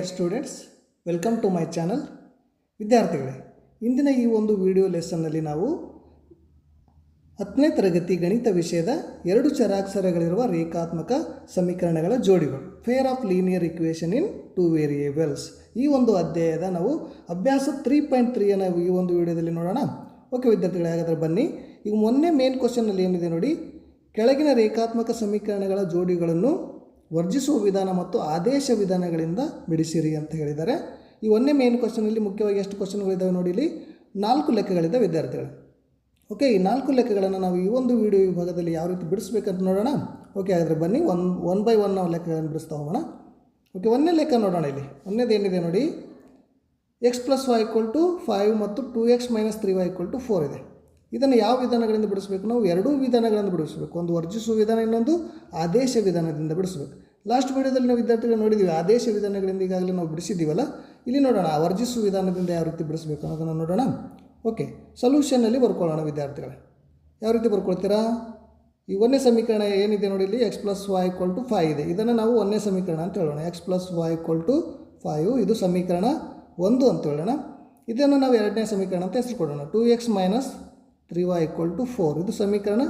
Dear students welcome to my channel ವಿದ್ಯಾರ್ಥಿಗಳೇ, ಇಂದಿನ ಈ ಒಂದು ವಿಡಿಯೋ ಲೆಸನ್ನಲ್ಲಿ ನಾವು ಹತ್ತನೇ ತರಗತಿ ಗಣಿತ ವಿಷಯದ ಎರಡು ಚರಾಕ್ಷರಗಳಿರುವ ರೇಖಾತ್ಮಕ ಸಮೀಕರಣಗಳ ಜೋಡಿಗಳು pair of linear equation in two variables ಈ ಒಂದು ಅಧ್ಯಾಯದ ನಾವು ಅಭ್ಯಾಸ ತ್ರೀ ಪಾಯಿಂಟ್ ತ್ರೀಯನ್ನು ಈ ಒಂದು ವಿಡಿಯೋದಲ್ಲಿ ನೋಡೋಣ. ಓಕೆ ವಿದ್ಯಾರ್ಥಿಗಳೇ, ಹಾಗಾದರೆ ಬನ್ನಿ. ಈಗ ಮೊನ್ನೆ ಮೇನ್ ಕ್ವಶನ್ನಲ್ಲಿ ಏನಿದೆ ನೋಡಿ, ಕೆಳಗಿನ ರೇಖಾತ್ಮಕ ಸಮೀಕರಣಗಳ ಜೋಡಿಗಳನ್ನು ವರ್ಜಿಸುವ ವಿಧಾನ ಮತ್ತು ಆದೇಶ ವಿಧಾನಗಳಿಂದ ಬಿಡಿಸಿರಿ ಅಂತ ಹೇಳಿದ್ದಾರೆ. ಈ ಒಂದೇ ಮೇನ್ ಕ್ವಶನಲ್ಲಿ ಮುಖ್ಯವಾಗಿ ಎಷ್ಟು ಕ್ವಶನ್ಗಳಿದ್ದಾವೆ ನೋಡಿ ಇಲ್ಲಿ ನಾಲ್ಕು ಲೆಕ್ಕಗಳಿದ್ದಾವೆ ವಿದ್ಯಾರ್ಥಿಗಳು. ಓಕೆ ಈ ನಾಲ್ಕು ಲೆಕ್ಕಗಳನ್ನು ನಾವು ಈ ಒಂದು ವಿಡಿಯೋ ವಿಭಾಗದಲ್ಲಿ ಯಾವ ರೀತಿ ಬಿಡಿಸ್ಬೇಕಂತ ನೋಡೋಣ. ಓಕೆ ಆದರೆ ಬನ್ನಿ ಒನ್ ಒನ್ ಬೈ ಒನ್ ನಾವು ಲೆಕ್ಕಗಳನ್ನು ಬಿಡಿಸ್ತಾ ಹೋಗೋಣ. ಓಕೆ ಒಂದನೇ ಲೆಕ್ಕ ನೋಡೋಣ ಇಲ್ಲಿ. ಒಂದೇದು ಏನಿದೆ ನೋಡಿ? X plus y equal to five ಮತ್ತು two x minus three y equal to four ಇದೆ. ಇದನ್ನು ಯಾವ ವಿಧಾನಗಳಿಂದ ಬಿಡಿಸ್ಬೇಕು? ನಾವು ಎರಡೂ ವಿಧಾನಗಳಿಂದ ಬಿಡಿಸಬೇಕು. ಒಂದು ವರ್ಜಿಸುವ ವಿಧಾನ, ಇನ್ನೊಂದು ಆದೇಶ ವಿಧಾನದಿಂದ ಬಿಡಿಸಬೇಕು. ಲಾಸ್ಟ್ ವಿಡಿಯೋದಲ್ಲಿ ನಾವು ವಿದ್ಯಾರ್ಥಿಗಳು ನೋಡಿದ್ದೀವಿ ಆದೇಶ ವಿಧಾನಗಳಿಂದ ಈಗಾಗಲೇ ನಾವು ಬಿಡಿಸಿದ್ದೀವಲ್ಲ, ಇಲ್ಲಿ ನೋಡೋಣ ವರ್ಜಿಸುವ ವಿಧಾನದಿಂದ ಯಾವ ರೀತಿ ಬಿಡಿಸಬೇಕು ಅನ್ನೋದನ್ನು ನೋಡೋಣ. ಓಕೆ ಸೊಲ್ಯೂಷನಲ್ಲಿ ಬರ್ಕೊಳ್ಳೋಣ ವಿದ್ಯಾರ್ಥಿಗಳೇ. ಯಾವ ರೀತಿ ಬರ್ಕೊಳ್ತೀರಾ? ಈ ಒಂದನೇ ಸಮೀಕರಣ ಏನಿದೆ ನೋಡಿ ಇಲ್ಲಿ x plus y equal to five ಇದೆ. ಇದನ್ನು ನಾವು ಒಂದನೇ ಸಮೀಕರಣ ಅಂತ ಹೇಳೋಣ. X plus y equal to five ಇದು ಸಮೀಕರಣ ಒಂದು ಅಂತ ಹೇಳೋಣ. ಇದನ್ನು ನಾವು ಎರಡನೇ ಸಮೀಕರಣ ಅಂತ ಹೆಸರು ಕೊಡೋಣ two x minus three y equal to four ಇದು ಸಮೀಕರಣ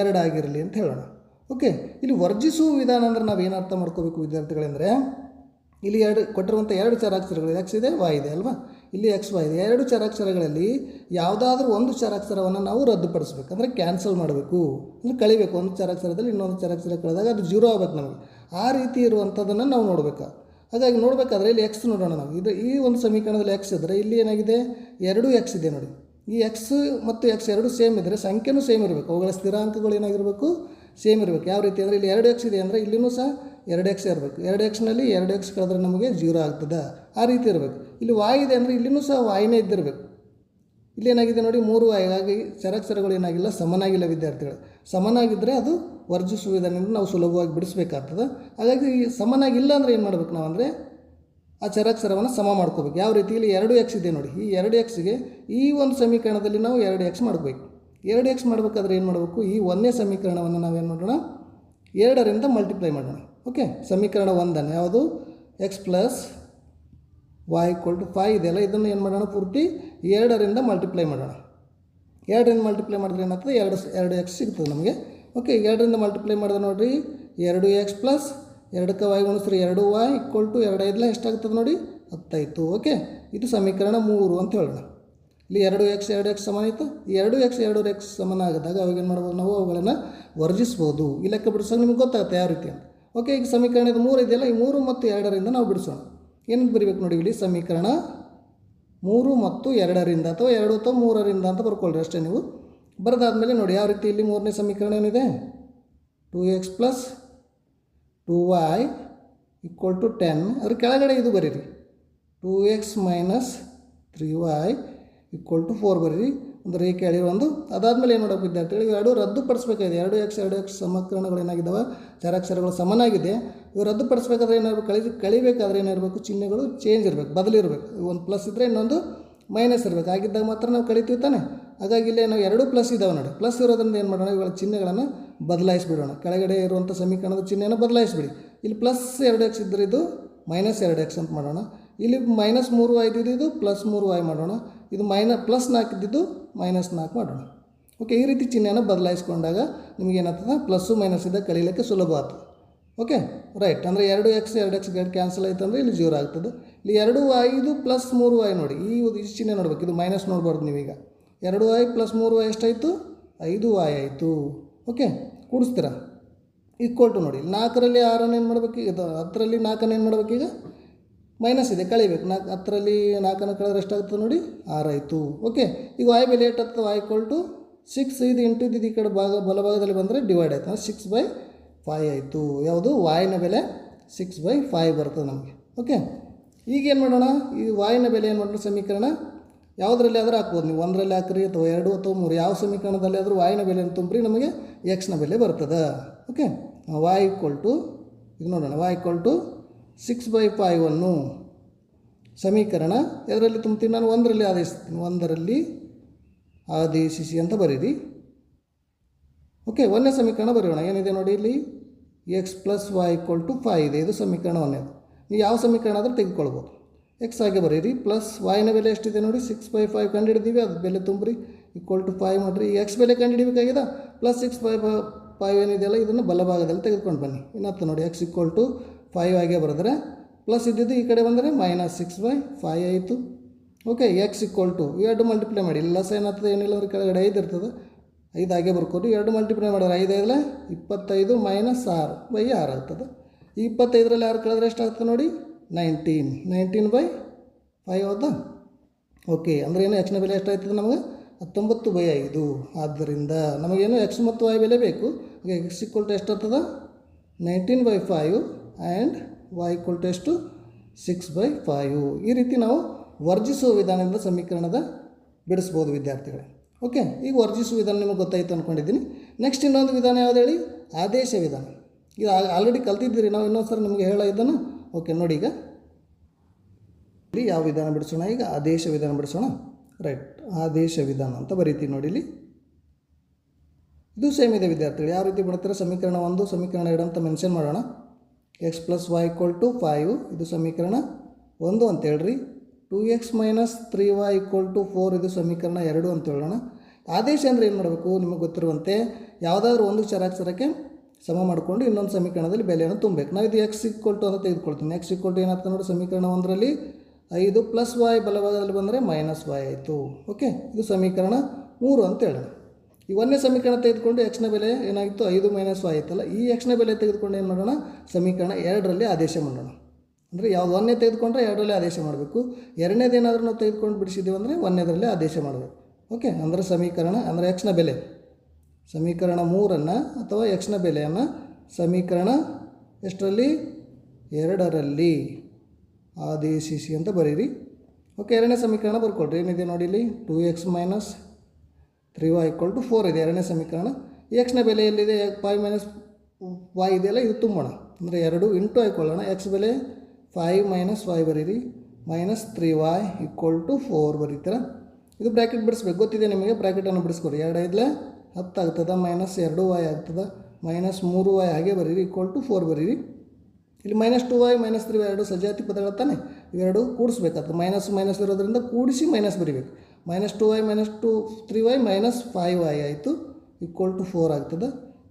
ಎರಡಾಗಿರಲಿ ಅಂತ ಹೇಳೋಣ. ಓಕೆ ಇಲ್ಲಿ ವರ್ಜಿಸುವ ವಿಧಾನ ಅಂದರೆ ನಾವು ಏನು ಅರ್ಥ ಮಾಡ್ಕೋಬೇಕು ವಿದ್ಯಾರ್ಥಿಗಳೆಂದರೆ, ಇಲ್ಲಿ ಎರಡು ಕೊಟ್ಟಿರುವಂಥ ಎರಡು ಚರಾಕ್ಷರಗಳು ಎಕ್ಸ್ ಇದೆ ವೈ ಇದೆ ಅಲ್ವಾ? ಇಲ್ಲಿ ಎಕ್ಸ್ ವೈ ಇದೆ. ಎರಡು ಚರಾಕ್ಷರಗಳಲ್ಲಿ ಯಾವುದಾದ್ರೂ ಒಂದು ಚರಾಕ್ಷರವನ್ನು ನಾವು ರದ್ದುಪಡಿಸ್ಬೇಕು, ಅಂದರೆ ಕ್ಯಾನ್ಸಲ್ ಮಾಡಬೇಕು. ಅಂದರೆ ಕಳಿಬೇಕು, ಒಂದು ಚರಾಕ್ಷರದಲ್ಲಿ ಇನ್ನೊಂದು ಚರಾಕ್ಷರ ಕಳೆದಾಗ ಅದು ಜೀರೋ ಆಗಬೇಕು ನಮಗೆ. ಆ ರೀತಿ ಇರುವಂಥದ್ದನ್ನು ನಾವು ನೋಡಬೇಕು. ಹಾಗಾಗಿ ನೋಡಬೇಕಾದ್ರೆ ಇಲ್ಲಿ ಎಕ್ಸ್ ನೋಡೋಣ ನಾವು. ಇದು ಈ ಒಂದು ಸಮೀಕರಣದಲ್ಲಿ ಎಕ್ಸ್ ಇದ್ದರೆ ಇಲ್ಲಿ ಏನಾಗಿದೆ? ಎರಡು ಎಕ್ಸ್ ಇದೆ ನೋಡಿ. ಈ ಎಕ್ಸ್ ಮತ್ತು ಎಕ್ಸ್ ಎರಡು ಸೇಮ್ ಇದ್ದರೆ ಸಂಖ್ಯೆನೂ ಸೇಮ್ ಇರಬೇಕು. ಅವುಗಳ ಸ್ಥಿರಾಂಕಗಳು ಏನಾಗಿರಬೇಕು? ಸೇಮ್ ಇರಬೇಕು. ಯಾವ ರೀತಿ ಅಂದರೆ ಇಲ್ಲಿ ಎರಡು ಎಕ್ಸ್ ಇದೆ ಅಂದರೆ ಇಲ್ಲಿನೂ ಸಹ ಎರಡು ಎಕ್ಸ್ ಇರಬೇಕು. ಎರಡು ಎಕ್ಸ್ನಲ್ಲಿ ಎರಡು ಎಕ್ಸ್ ಕಳೆದ್ರೆ ನಮಗೆ ಜೀರೋ ಆಗ್ತದೆ. ಆ ರೀತಿ ಇರಬೇಕು. ಇಲ್ಲಿ ವಾಯ್ ಇದೆ ಅಂದರೆ ಇಲ್ಲಿನೂ ಸಹ ವಾಯ್ನೇ ಇದ್ದಿರಬೇಕು. ಇಲ್ಲಿ ಏನಾಗಿದೆ ನೋಡಿ, ಮೂರು ವಾಯ್ ಹಾಗಾಗಿ ಚರಾಕ್ಷರಗಳು ಏನಾಗಿಲ್ಲ, ಸಮನಾಗಿಲ್ಲ ವಿದ್ಯಾರ್ಥಿಗಳು. ಸಮನಾಗಿದ್ದರೆ ಅದು ವರ್ಜಿಸುವ ವಿಧಾನದಿಂದ ನಾವು ಸುಲಭವಾಗಿ ಬಿಡಿಸಬೇಕಾಗ್ತದೆ. ಹಾಗಾಗಿ ಸಮನಾಗಿಲ್ಲ ಅಂದರೆ ಏನು ಮಾಡಬೇಕು ನಾವು ಅಂದರೆ ಆ ಚರಾಕ್ಷರವನ್ನು ಸಮ ಮಾಡ್ಕೋಬೇಕು. ಯಾವ ರೀತಿ? ಇಲ್ಲಿ ಎರಡು ಎಕ್ಸ್ ಇದೆ ನೋಡಿ. ಈ ಎರಡು ಎಕ್ಸ್ಗೆ ಈ ಒಂದು ಸಮೀಕರಣದಲ್ಲಿ ನಾವು ಎರಡು ಎಕ್ಸ್ ಮಾಡಬೇಕು. ಎರಡು ಎಕ್ಸ್ ಮಾಡಬೇಕಾದ್ರೆ ಏನು ಮಾಡಬೇಕು? ಈ ಒಂದನೇ ಸಮೀಕರಣವನ್ನು ನಾವೇನು ಮಾಡೋಣ? ಎರಡರಿಂದ ಮಲ್ಟಿಪ್ಲೈ ಮಾಡೋಣ. ಓಕೆ? ಸಮೀಕರಣ ಒಂದನ್ನು ಯಾವುದು? X plus y equal to five ಇದೆಯಲ್ಲ, ಇದನ್ನು ಏನು ಮಾಡೋಣ ಪೂರ್ತಿ? ಎರಡರಿಂದ ಮಲ್ಟಿಪ್ಲೈ ಮಾಡೋಣ. ಎರಡರಿಂದ ಮಲ್ಟಿಪ್ಲೈ ಮಾಡಿದ್ರೆ ಏನಾಗ್ತದೆ? ಎರಡು ಎರಡು ಎಕ್ಸ್ ಸಿಗ್ತದೆ ನಮಗೆ. ಓಕೆ, ಎರಡರಿಂದ ಮಲ್ಟಿಪ್ಲೈ ಮಾಡಿದ್ರೆ ನೋಡಿರಿ, ಎರಡು ಎಕ್ಸ್ ಪ್ಲಸ್ ಎರಡಕ್ಕೆ ವೈ ಗುಣಿಸ್ರಿ ಎರಡು ವೈ ಈಕ್ವಲ್ ಟು ಎರಡು ಐದಲ ಎಷ್ಟಾಗ್ತದೆ ನೋಡಿ? ಹತ್ತಾಯಿತು ಓಕೆ? ಇದು ಸಮೀಕರಣ ಮೂರು ಅಂತ ಹೇಳೋಣ. ಇಲ್ಲಿ ಎರಡು ಎಕ್ಸ್ ಎರಡು ಎಕ್ಸ್ ಸಮಾನ ಇತ್ತು. ಎರಡು ಎಕ್ಸ್ ಎರಡು ಎಕ್ಸ್ ಸಮಾನ ಆಗಿದಾಗ ಅವಾಗ ಏನು ಮಾಡ್ಬೋದು ನಾವು ಅವುಗಳನ್ನು ವರ್ಜಿಸ್ಬೋದು. ಈ ಲೆಕ್ಕ ಬಿಡಿಸೋಕೆ ನಿಮ್ಗೆ ಗೊತ್ತಾಗುತ್ತೆ ಯಾವ ರೀತಿ ಅಂತ. ಓಕೆ ಈಗ ಸಮೀಕರಣದ ಮೂರು ಇದೆಯಲ್ಲ, ಈ ಮೂರು ಮತ್ತು ಎರಡರಿಂದ ನಾವು ಬಿಡಿಸೋಣ. ಏನು ಬರಿಬೇಕು ನೋಡಿ ಇಲ್ಲಿ ಸಮೀಕರಣ ಮೂರು ಮತ್ತು ಎರಡರಿಂದ ಅಥವಾ ಎರಡು ಅಥವಾ ಮೂರರಿಂದ ಅಂತ ಬರ್ಕೊಳ್ರಿ ಅಷ್ಟೇ ನೀವು. ಬರೆದಾದ್ಮೇಲೆ ನೋಡಿ ಯಾವ ರೀತಿ ಇಲ್ಲಿ ಮೂರನೇ ಸಮೀಕರಣ ಏನಿದೆ? Two x plus two y equal to ten ಅದ್ರ ಕೆಳಗಡೆ ಇದು ಬರೀರಿ. Two x minus three y equal to four ಬರೀರಿ ಒಂದು ರೇಖೆ ಎಳೆಯುವ ಒಂದು. ಅದಾದಮೇಲೆ ಏನು ಮಾಡಬೇಕು ವಿದ್ಯಾರ್ಥಿಗಳಿಗೆ ಎರಡು ರದ್ದುಪಡಿಸಬೇಕಾಗಿದೆ. ಎರಡು ಎಕ್ಸ್ ಎರಡು ಎಕ್ಸ್ ಸಮಕರಣಗಳು ಏನಾಗಿದ್ದಾವೆ? ಚರಾಕ್ಷರಗಳು ಸಮನಾಗಿದೆ. ಇವು ರದ್ದುಪಡಿಸಬೇಕಾದ್ರೆ ಏನಾಗಬೇಕು ಕಳಿ ಕಳಿಬೇಕಾದ್ರೆ ಏನಿರಬೇಕು ಚಿಹ್ನೆಗಳು ಚೇಂಜ್ ಇರಬೇಕು, ಬದಲಿರಬೇಕು. ಒಂದು ಪ್ಲಸ್ ಇದ್ದರೆ ಇನ್ನೊಂದು ಮೈನಸ್ ಇರಬೇಕು. ಆಗಿದ್ದಾಗ ಮಾತ್ರ ನಾವು ಕಳಿತೀವಿ ತಾನೆ. ಹಾಗಾಗಿ ಇಲ್ಲೇ ನಾವು ಎರಡು ಪ್ಲಸ್ ಇದ್ದಾವೆ ನೋಡಿ. ಪ್ಲಸ್ ಇರೋದ್ರಿಂದ ಏನು ಮಾಡೋಣ? ಇವುಗಳ ಚಿಹ್ನೆಗಳನ್ನು ಬದಲಾಯಿಸಿಬಿಡೋಣ. ಕೆಳಗಡೆ ಇರುವಂಥ ಸಮೀಕರಣದ ಚಿಹ್ನೆಯನ್ನು ಬದಲಾಯಿಸಿಬಿಡಿ. ಇಲ್ಲಿ ಪ್ಲಸ್ ಎರಡು ಎಕ್ಸ್ ಇದ್ದರೆ ಇದು ಮೈನಸ್ ಎರಡು ಎಕ್ಸ್ ಅಂತ ಮಾಡೋಣ. ಇಲ್ಲಿ ಮೈನಸ್ ಮೂರು ಆಯ್ತಿದ್ದು ಇದು ಪ್ಲಸ್ ಮೂರು ವಾಯ್ ಮಾಡೋಣ. ಇದು ಮೈನ ಪ್ಲಸ್ ನಾಲ್ಕು ಇದ್ದಿದ್ದು ಮೈನಸ್ ನಾಲ್ಕು ಮಾಡೋಣ. ಓಕೆ ಈ ರೀತಿ ಚಿಹ್ನೆಯನ್ನು ಬದಲಾಯಿಸ್ಕೊಂಡಾಗ ನಿಮಗೆ ಏನಾಗ್ತದೆ? ಪ್ಲಸ್ಸು ಮೈನಸ್ ಇದ್ದ ಕಲೀಲಿಕ್ಕೆ ಸುಲಭ ಆಗ್ತದೆ. ಓಕೆ ರೈಟ್ ಅಂದರೆ ಎರಡು ಎಕ್ಸ್ ಎರಡು ಎಕ್ಸ್ ಗಡ್ ಕ್ಯಾನ್ಸಲ್ ಆಯ್ತು ಅಂದರೆ ಇಲ್ಲಿ ಜೀರೋ ಆಗ್ತದೆ. ಇಲ್ಲಿ ಎರಡು ಐದು ಪ್ಲಸ್ ಮೂರು ವೈ ನೋಡಿ. ಈ ಒಂದು ಈ ಚಿಹ್ನೆ ನೋಡ್ಬೇಕು. ಇದು ಮೈನಸ್ ನೋಡ್ಬಾರ್ದು ನೀವೀಗ. ಎರಡು ಐ ಪ್ಲಸ್ ಮೂರು ವೈ ಎಷ್ಟಾಯಿತು? ಐದು ವೈ ಆಯಿತು. ಓಕೆ ಕೂಡಿಸ್ತೀರಾ? ಈಕ್ವಲ್ ಟು ನೋಡಿ. ನಾಲ್ಕರಲ್ಲಿ ಆರನ್ನು ಏನು ಮಾಡಬೇಕು? ಇದು ಹತ್ತರಲ್ಲಿ ನಾಲ್ಕನ್ನು ಏನು ಮಾಡಬೇಕೀಗ ಮೈನಸ್ ಇದೆ, ಕಳಿಬೇಕು. ನಾಲ್ಕು ಹತ್ತರಲ್ಲಿ ನಾಲ್ಕನ್ನು ಕಳೆದ್ರೆ ಆಗುತ್ತೆ ನೋಡಿ? ಆರಾಯಿತು ಓಕೆ ಈಗ ವಾಯ್ ಬೆಲೆ ಆಗ್ತದೆ ವಾಯ್ ಈಕ್ವಲ್ ಟು ಸಿಕ್ಸ್ ಇದು ಇಂಟು ಇದು ಈ ಕಡೆ ಭಾಗ ಬಲಭಾಗದಲ್ಲಿ ಬಂದರೆ ಡಿವೈಡ್ ಆಯ್ತು. ಅಂದರೆ ಸಿಕ್ಸ್ ಬೈ ಫೈ ಆಯಿತು. ಯಾವುದು? ವಾಯಿನ ಬೆಲೆ ಸಿಕ್ಸ್ ಬೈ ಫೈವ್ ಬರ್ತದೆ ನಮಗೆ. ಓಕೆ ಈಗ ಏನು ಮಾಡೋಣ? ಈ ವಾಯಿನ ಬೆಲೆ ಏನು ಮಾಡೋಣ ಸಮೀಕರಣ ಯಾವುದರಲ್ಲಿ ಆದರೂ ಹಾಕ್ಬೋದು. ನೀವು ಒಂದರಲ್ಲಿ ಹಾಕ್ರಿ ಅಥವಾ ಎರಡು ಅಥವಾ ಮೂರು. ಯಾವ ಸಮೀಕರಣದಲ್ಲಿ ಆದರೂ ವಾಯಿನ ಬೆಲೆಯನ್ನು ತುಂಬ್ರಿ? ನಮಗೆ ಎಕ್ಸ್ನ ಬೆಲೆ ಬರ್ತದೆ. ಓಕೆ ವಾಯ್ ಈಕ್ವಲ್ ಟು ಇದು ನೋಡೋಣ. Y equal to six by five ಅನ್ನು ಸಮೀಕರಣ ಇದರಲ್ಲಿ ತುಂಬ್ತೀನಿ. ನಾನು ಒಂದರಲ್ಲಿ ಆದೇಶ, ಒಂದರಲ್ಲಿ ಆದೇಶಿಸಿ ಅಂತ ಬರೀರಿ. ಓಕೆ ಒಂದನೇ ಸಮೀಕರಣ ಬರೆಯೋಣ. ಏನಿದೆ ನೋಡಿ ಇಲ್ಲಿ? X plus y equal to five ಇದೆ. ಇದು ಸಮೀಕರಣ ಒಂದೇ ನೀವು ಯಾವ ಸಮೀಕರಣ ಆದರೂ ತೆಗೆದುಕೊಳ್ಬೋದು. ಎಕ್ಸ್ ಹಾಗೆ ಬರೀರಿ. ಪ್ಲಸ್ ವೈನ ಬೆಲೆ ಎಷ್ಟಿದೆ ನೋಡಿ? ಸಿಕ್ಸ್ ಬೈ ಫೈವ್ ಕಂಡುಹಿಡಿದೀವಿ. ಅದು ಬೆಲೆ ತುಂಬ್ರಿ. ಇಕ್ವಲ್ ಟು ಫೈವ್ ಮಾಡಿರಿ. ಈ ಎಕ್ಸ್ ಬೆಲೆ ಕಂಡುಹಿಡಿಬೇಕಾಗಿದೆ. ಪ್ಲಸ್ ಸಿಕ್ಸ್ ಫೈವ್ ಫೈವ್ ಏನಿದೆಯಲ್ಲ, ಇದನ್ನು ಬಲಭಾಗದಲ್ಲಿ ತೆಗೆದುಕೊಂಡು ಬನ್ನಿ. ಇನ್ನತ್ತು ನೋಡಿ? ಎಕ್ಸ್ ಈಕ್ವಲ್ ಟು ಫೈವ್ ಆಗೇ ಬರೆದ್ರೆ ಪ್ಲಸ್ ಇದ್ದಿದ್ದು ಈ ಕಡೆ ಬಂದರೆ ಮೈನಸ್ ಸಿಕ್ಸ್ ಬೈ ಫೈವ್ ಆಯಿತು. ಓಕೆ ಎಕ್ಸ್ ಇಕ್ವಲ್ ಟು ಎರಡು ಮಲ್ಟಿಪ್ಲೈ ಮಾಡಿ. ಇಲ್ಲ ಸಹ ಏನಾಗ್ತದೆ ಏನಿಲ್ಲ ಅಂದ್ರೆ ಕೆಳಗಡೆ ಐದು ಇರ್ತದೆ. ಐದು ಹಾಗೆ ಬರ್ಕೊಂಡು ಎರಡು ಮಲ್ಟಿಪ್ಲೈ ಮಾಡಿದ್ರೆ ಐದು ಐದಲ್ಲ ಇಪ್ಪತ್ತೈದು ಮೈನಸ್ ಆರು ಬೈ ಆರು ಆಗ್ತದೆ. ಇಪ್ಪತ್ತೈದರಲ್ಲಿ ಆರು ಎಷ್ಟು ಎಷ್ಟಾಗ್ತದೆ ನೋಡಿ? ನೈನ್ಟೀನ್ ನೈನ್ಟೀನ್ ಬೈ ಫೈವ್ ಹೌದಾ? ಓಕೆ ಅಂದರೆ ಏನು ಎಕ್ಸ್ನ ಬೆಲೆ ಎಷ್ಟಾಗ್ತದೆ ನಮಗೆ? ಹತ್ತೊಂಬತ್ತು ಬೈ ಐದು. ಆದ್ದರಿಂದ ನಮಗೇನು ಎಕ್ಸ್ ಮತ್ತು ವೈ ಬೆಲೆ ಬೇಕು? ಎಕ್ಸ್ ಇಕ್ವಲ್ ಟು ಎಷ್ಟಾಗ್ತದೆ? Nineteen by five and y equal to ಎಷ್ಟು ಸಿಕ್ಸ್ ಬೈ ಫೈವ್ ಈ ರೀತಿ ನಾವು ವರ್ಜಿಸುವ ವಿಧಾನದಿಂದ ಸಮೀಕರಣದ ಬಿಡಿಸ್ಬೋದು ವಿದ್ಯಾರ್ಥಿಗಳೇ. ಓಕೆ ಈಗ ವರ್ಜಿಸುವ ವಿಧಾನ ನಿಮಗೆ ಗೊತ್ತಾಯಿತು ಅಂದ್ಕೊಂಡಿದ್ದೀನಿ ನೆಕ್ಸ್ಟ್ ಇನ್ನೊಂದು ವಿಧಾನ ಯಾವುದು ಹೇಳಿ? ಆದೇಶ ವಿಧಾನ. ಇದು ಆಲ್ರೆಡಿ ಕಲ್ತಿದ್ದೀರಿ. ನಾವು ಇನ್ನೊಂದು ಸಲ ನಿಮಗೆ ಹೇಳ ಇದನ್ನು ಓಕೆ ನೋಡಿ ಈಗ. ಇಲ್ಲಿ ಯಾವ ವಿಧಾನ ಬಿಡಿಸೋಣ? ಈಗ ಆದೇಶ ವಿಧಾನ ಬಿಡಿಸೋಣ. ರೈಟ್ ಆದೇಶ ವಿಧಾನ ಅಂತ ಬರೀತೀವಿ ನೋಡಿ ಇಲ್ಲಿ. ಇದು ಸೇಮ್ ಇದೆ ವಿದ್ಯಾರ್ಥಿಗಳು. ಯಾವ ರೀತಿ ಬಿಡ್ತಾರೆ ಸಮೀಕರಣ ಒಂದು, ಸಮೀಕರಣ ಎರಡು ಅಂತ ಮೆನ್ಷನ್ ಮಾಡೋಣ. X plus y equal to five ಇದು ಸಮೀಕರಣ ಒಂದು ಅಂತ ಹೇಳ್ರಿ. Two x minus three y equal to four ಇದು ಸಮೀಕರಣ ಎರಡು ಅಂತ ಹೇಳೋಣ. ಆದೇಶ ಅಂದರೆ ಏನು ಮಾಡಬೇಕು? ನಿಮಗೆ ಗೊತ್ತಿರುವಂತೆ ಯಾವುದಾದ್ರೂ ಒಂದು ಚರಾಕ್ಷರಕ್ಕೆ ಸಮ ಮಾಡಿಕೊಂಡು ಇನ್ನೊಂದು ಸಮೀಕರಣದಲ್ಲಿ ಬೆಲೆಯನ್ನು ತುಂಬಬೇಕು. ನಾವು ಇದು ಎಕ್ಸ್ ಈಕ್ವಲ್ ಟು ಅಂತ ತೆಗೆದುಕೊಳ್ತೀನಿ. ಎಕ್ಸ್ ಈಕ್ವಲ್ ಟು ಏನಾಗ್ತದೆ ನೋಡಿ ಸಮೀಕರಣ ಒಂದರಲ್ಲಿ ಐದು ಪ್ಲಸ್ ವೈ ಬಲಭಾಗದಲ್ಲಿ ಬಂದರೆ ಮೈನಸ್ ವೈ ಆಯಿತು. ಓಕೆ ಇದು ಸಮೀಕರಣ ಮೂರು ಅಂತ ಹೇಳೋಣ. ಈ ಒಂದನೇ ಸಮೀಕರಣ ತೆಗೆದುಕೊಂಡು ಎಕ್ಸ್ನ ಬೆಲೆ ಏನಾಗಿತ್ತು? ಐದು ಮೈನಸ್ ಆಯಿತಲ್ಲ. ಈ ಎಕ್ಸ್ನ ಬೆಲೆ ತೆಗೆದುಕೊಂಡು ಏನು ಮಾಡೋಣ? ಸಮೀಕರಣ ಎರಡರಲ್ಲಿ ಆದೇಶ ಮಾಡೋಣ. ಅಂದರೆ ಯಾವ್ದು ಒಂದನೇ ತೆಗೆದುಕೊಂಡ್ರೆ ಎರಡರಲ್ಲಿ ಆದೇಶ ಮಾಡಬೇಕು. ಎರಡನೇದು ಏನಾದರೂ ನಾವು ತೆಗೆದುಕೊಂಡು ಬಿಡಿಸಿದ್ದೀವಿ ಅಂದರೆ ಒಂದನೇದರಲ್ಲೇ ಆದೇಶ ಮಾಡಬೇಕು. ಓಕೆ ಅಂದರೆ ಸಮೀಕರಣ, ಅಂದರೆ ಎಕ್ಸ್ನ ಬೆಲೆ. ಸಮೀಕರಣ ಮೂರನ್ನು ಅಥವಾ ಎಕ್ಸ್ನ ಬೆಲೆಯನ್ನು ಸಮೀಕರಣ ಎಷ್ಟರಲ್ಲಿ? ಎರಡರಲ್ಲಿ. ಆದೇಶಿಸಿ ಅಂತ ಬರೀರಿ. ಓಕೆ ಎರಡನೇ ಸಮೀಕರಣ ಬರ್ಕೊಳ್ರಿ ಏನಿದೆ ನೋಡಿ ಇಲ್ಲಿ? Two x minus three y equal to four ಇದೆ. ಎರಡನೇ ಸಮೀಕರಣ. ಎಕ್ಸ್ನ ಬೆಲೆ ಎಲ್ಲಿದೆ? ಫೈವ್ ಮೈನಸ್ ವೈ ಇದೆಯಲ್ಲ ಇದು ತುಂಬೋಣ. ಅಂದರೆ ಎರಡು ಇಂಟು ಹಾಕೊಳ್ಳೋಣ ಎಕ್ಸ್ ಬೆಲೆ ಫೈವ್ ಮೈನಸ್ ವೈ ಬರೀರಿ. Minus three y equal to four ಬರೀತೀರ? ಇದು ಬ್ರ್ಯಾಕೆಟ್ ಬಿಡಿಸ್ಬೇಕು. ಗೊತ್ತಿದೆ ನಿಮಗೆ? ಬ್ರ್ಯಾಕೆಟನ್ನು ಬಿಡಿಸ್ಕೊಡಿ. ಎರಡು ಐದಲೆ ಹತ್ತು ಆಗ್ತದೆ ಮೈನಸ್ ಎರಡು ವೈ ಆಗ್ತದೆ. ಮೈನಸ್ ಮೂರು ವೈ ಹಾಗೆ ಬರೀರಿ. ಈಕ್ವಲ್ ಟು ಫೋರ್ ಬರೀರಿ. ಇಲ್ಲಿ minus two y minus three ಎರಡು ಸಜಾತಿ ಪದಗಳ ತಾನೆ. ಇವೆರಡು ಕೂಡಿಸ್ಬೇಕಾಗ್ತದೆ. ಮೈನಸ್ ಮೈನಸ್ ಇರೋದ್ರಿಂದ ಕೂಡಿಸಿ ಮೈನಸ್ ಬರೀಬೇಕು. Minus two y minus two three y minus five y ಆಯಿತು ಈಕ್ವಲ್ ಟು ಫೋರ್ ಆಗ್ತದೆ.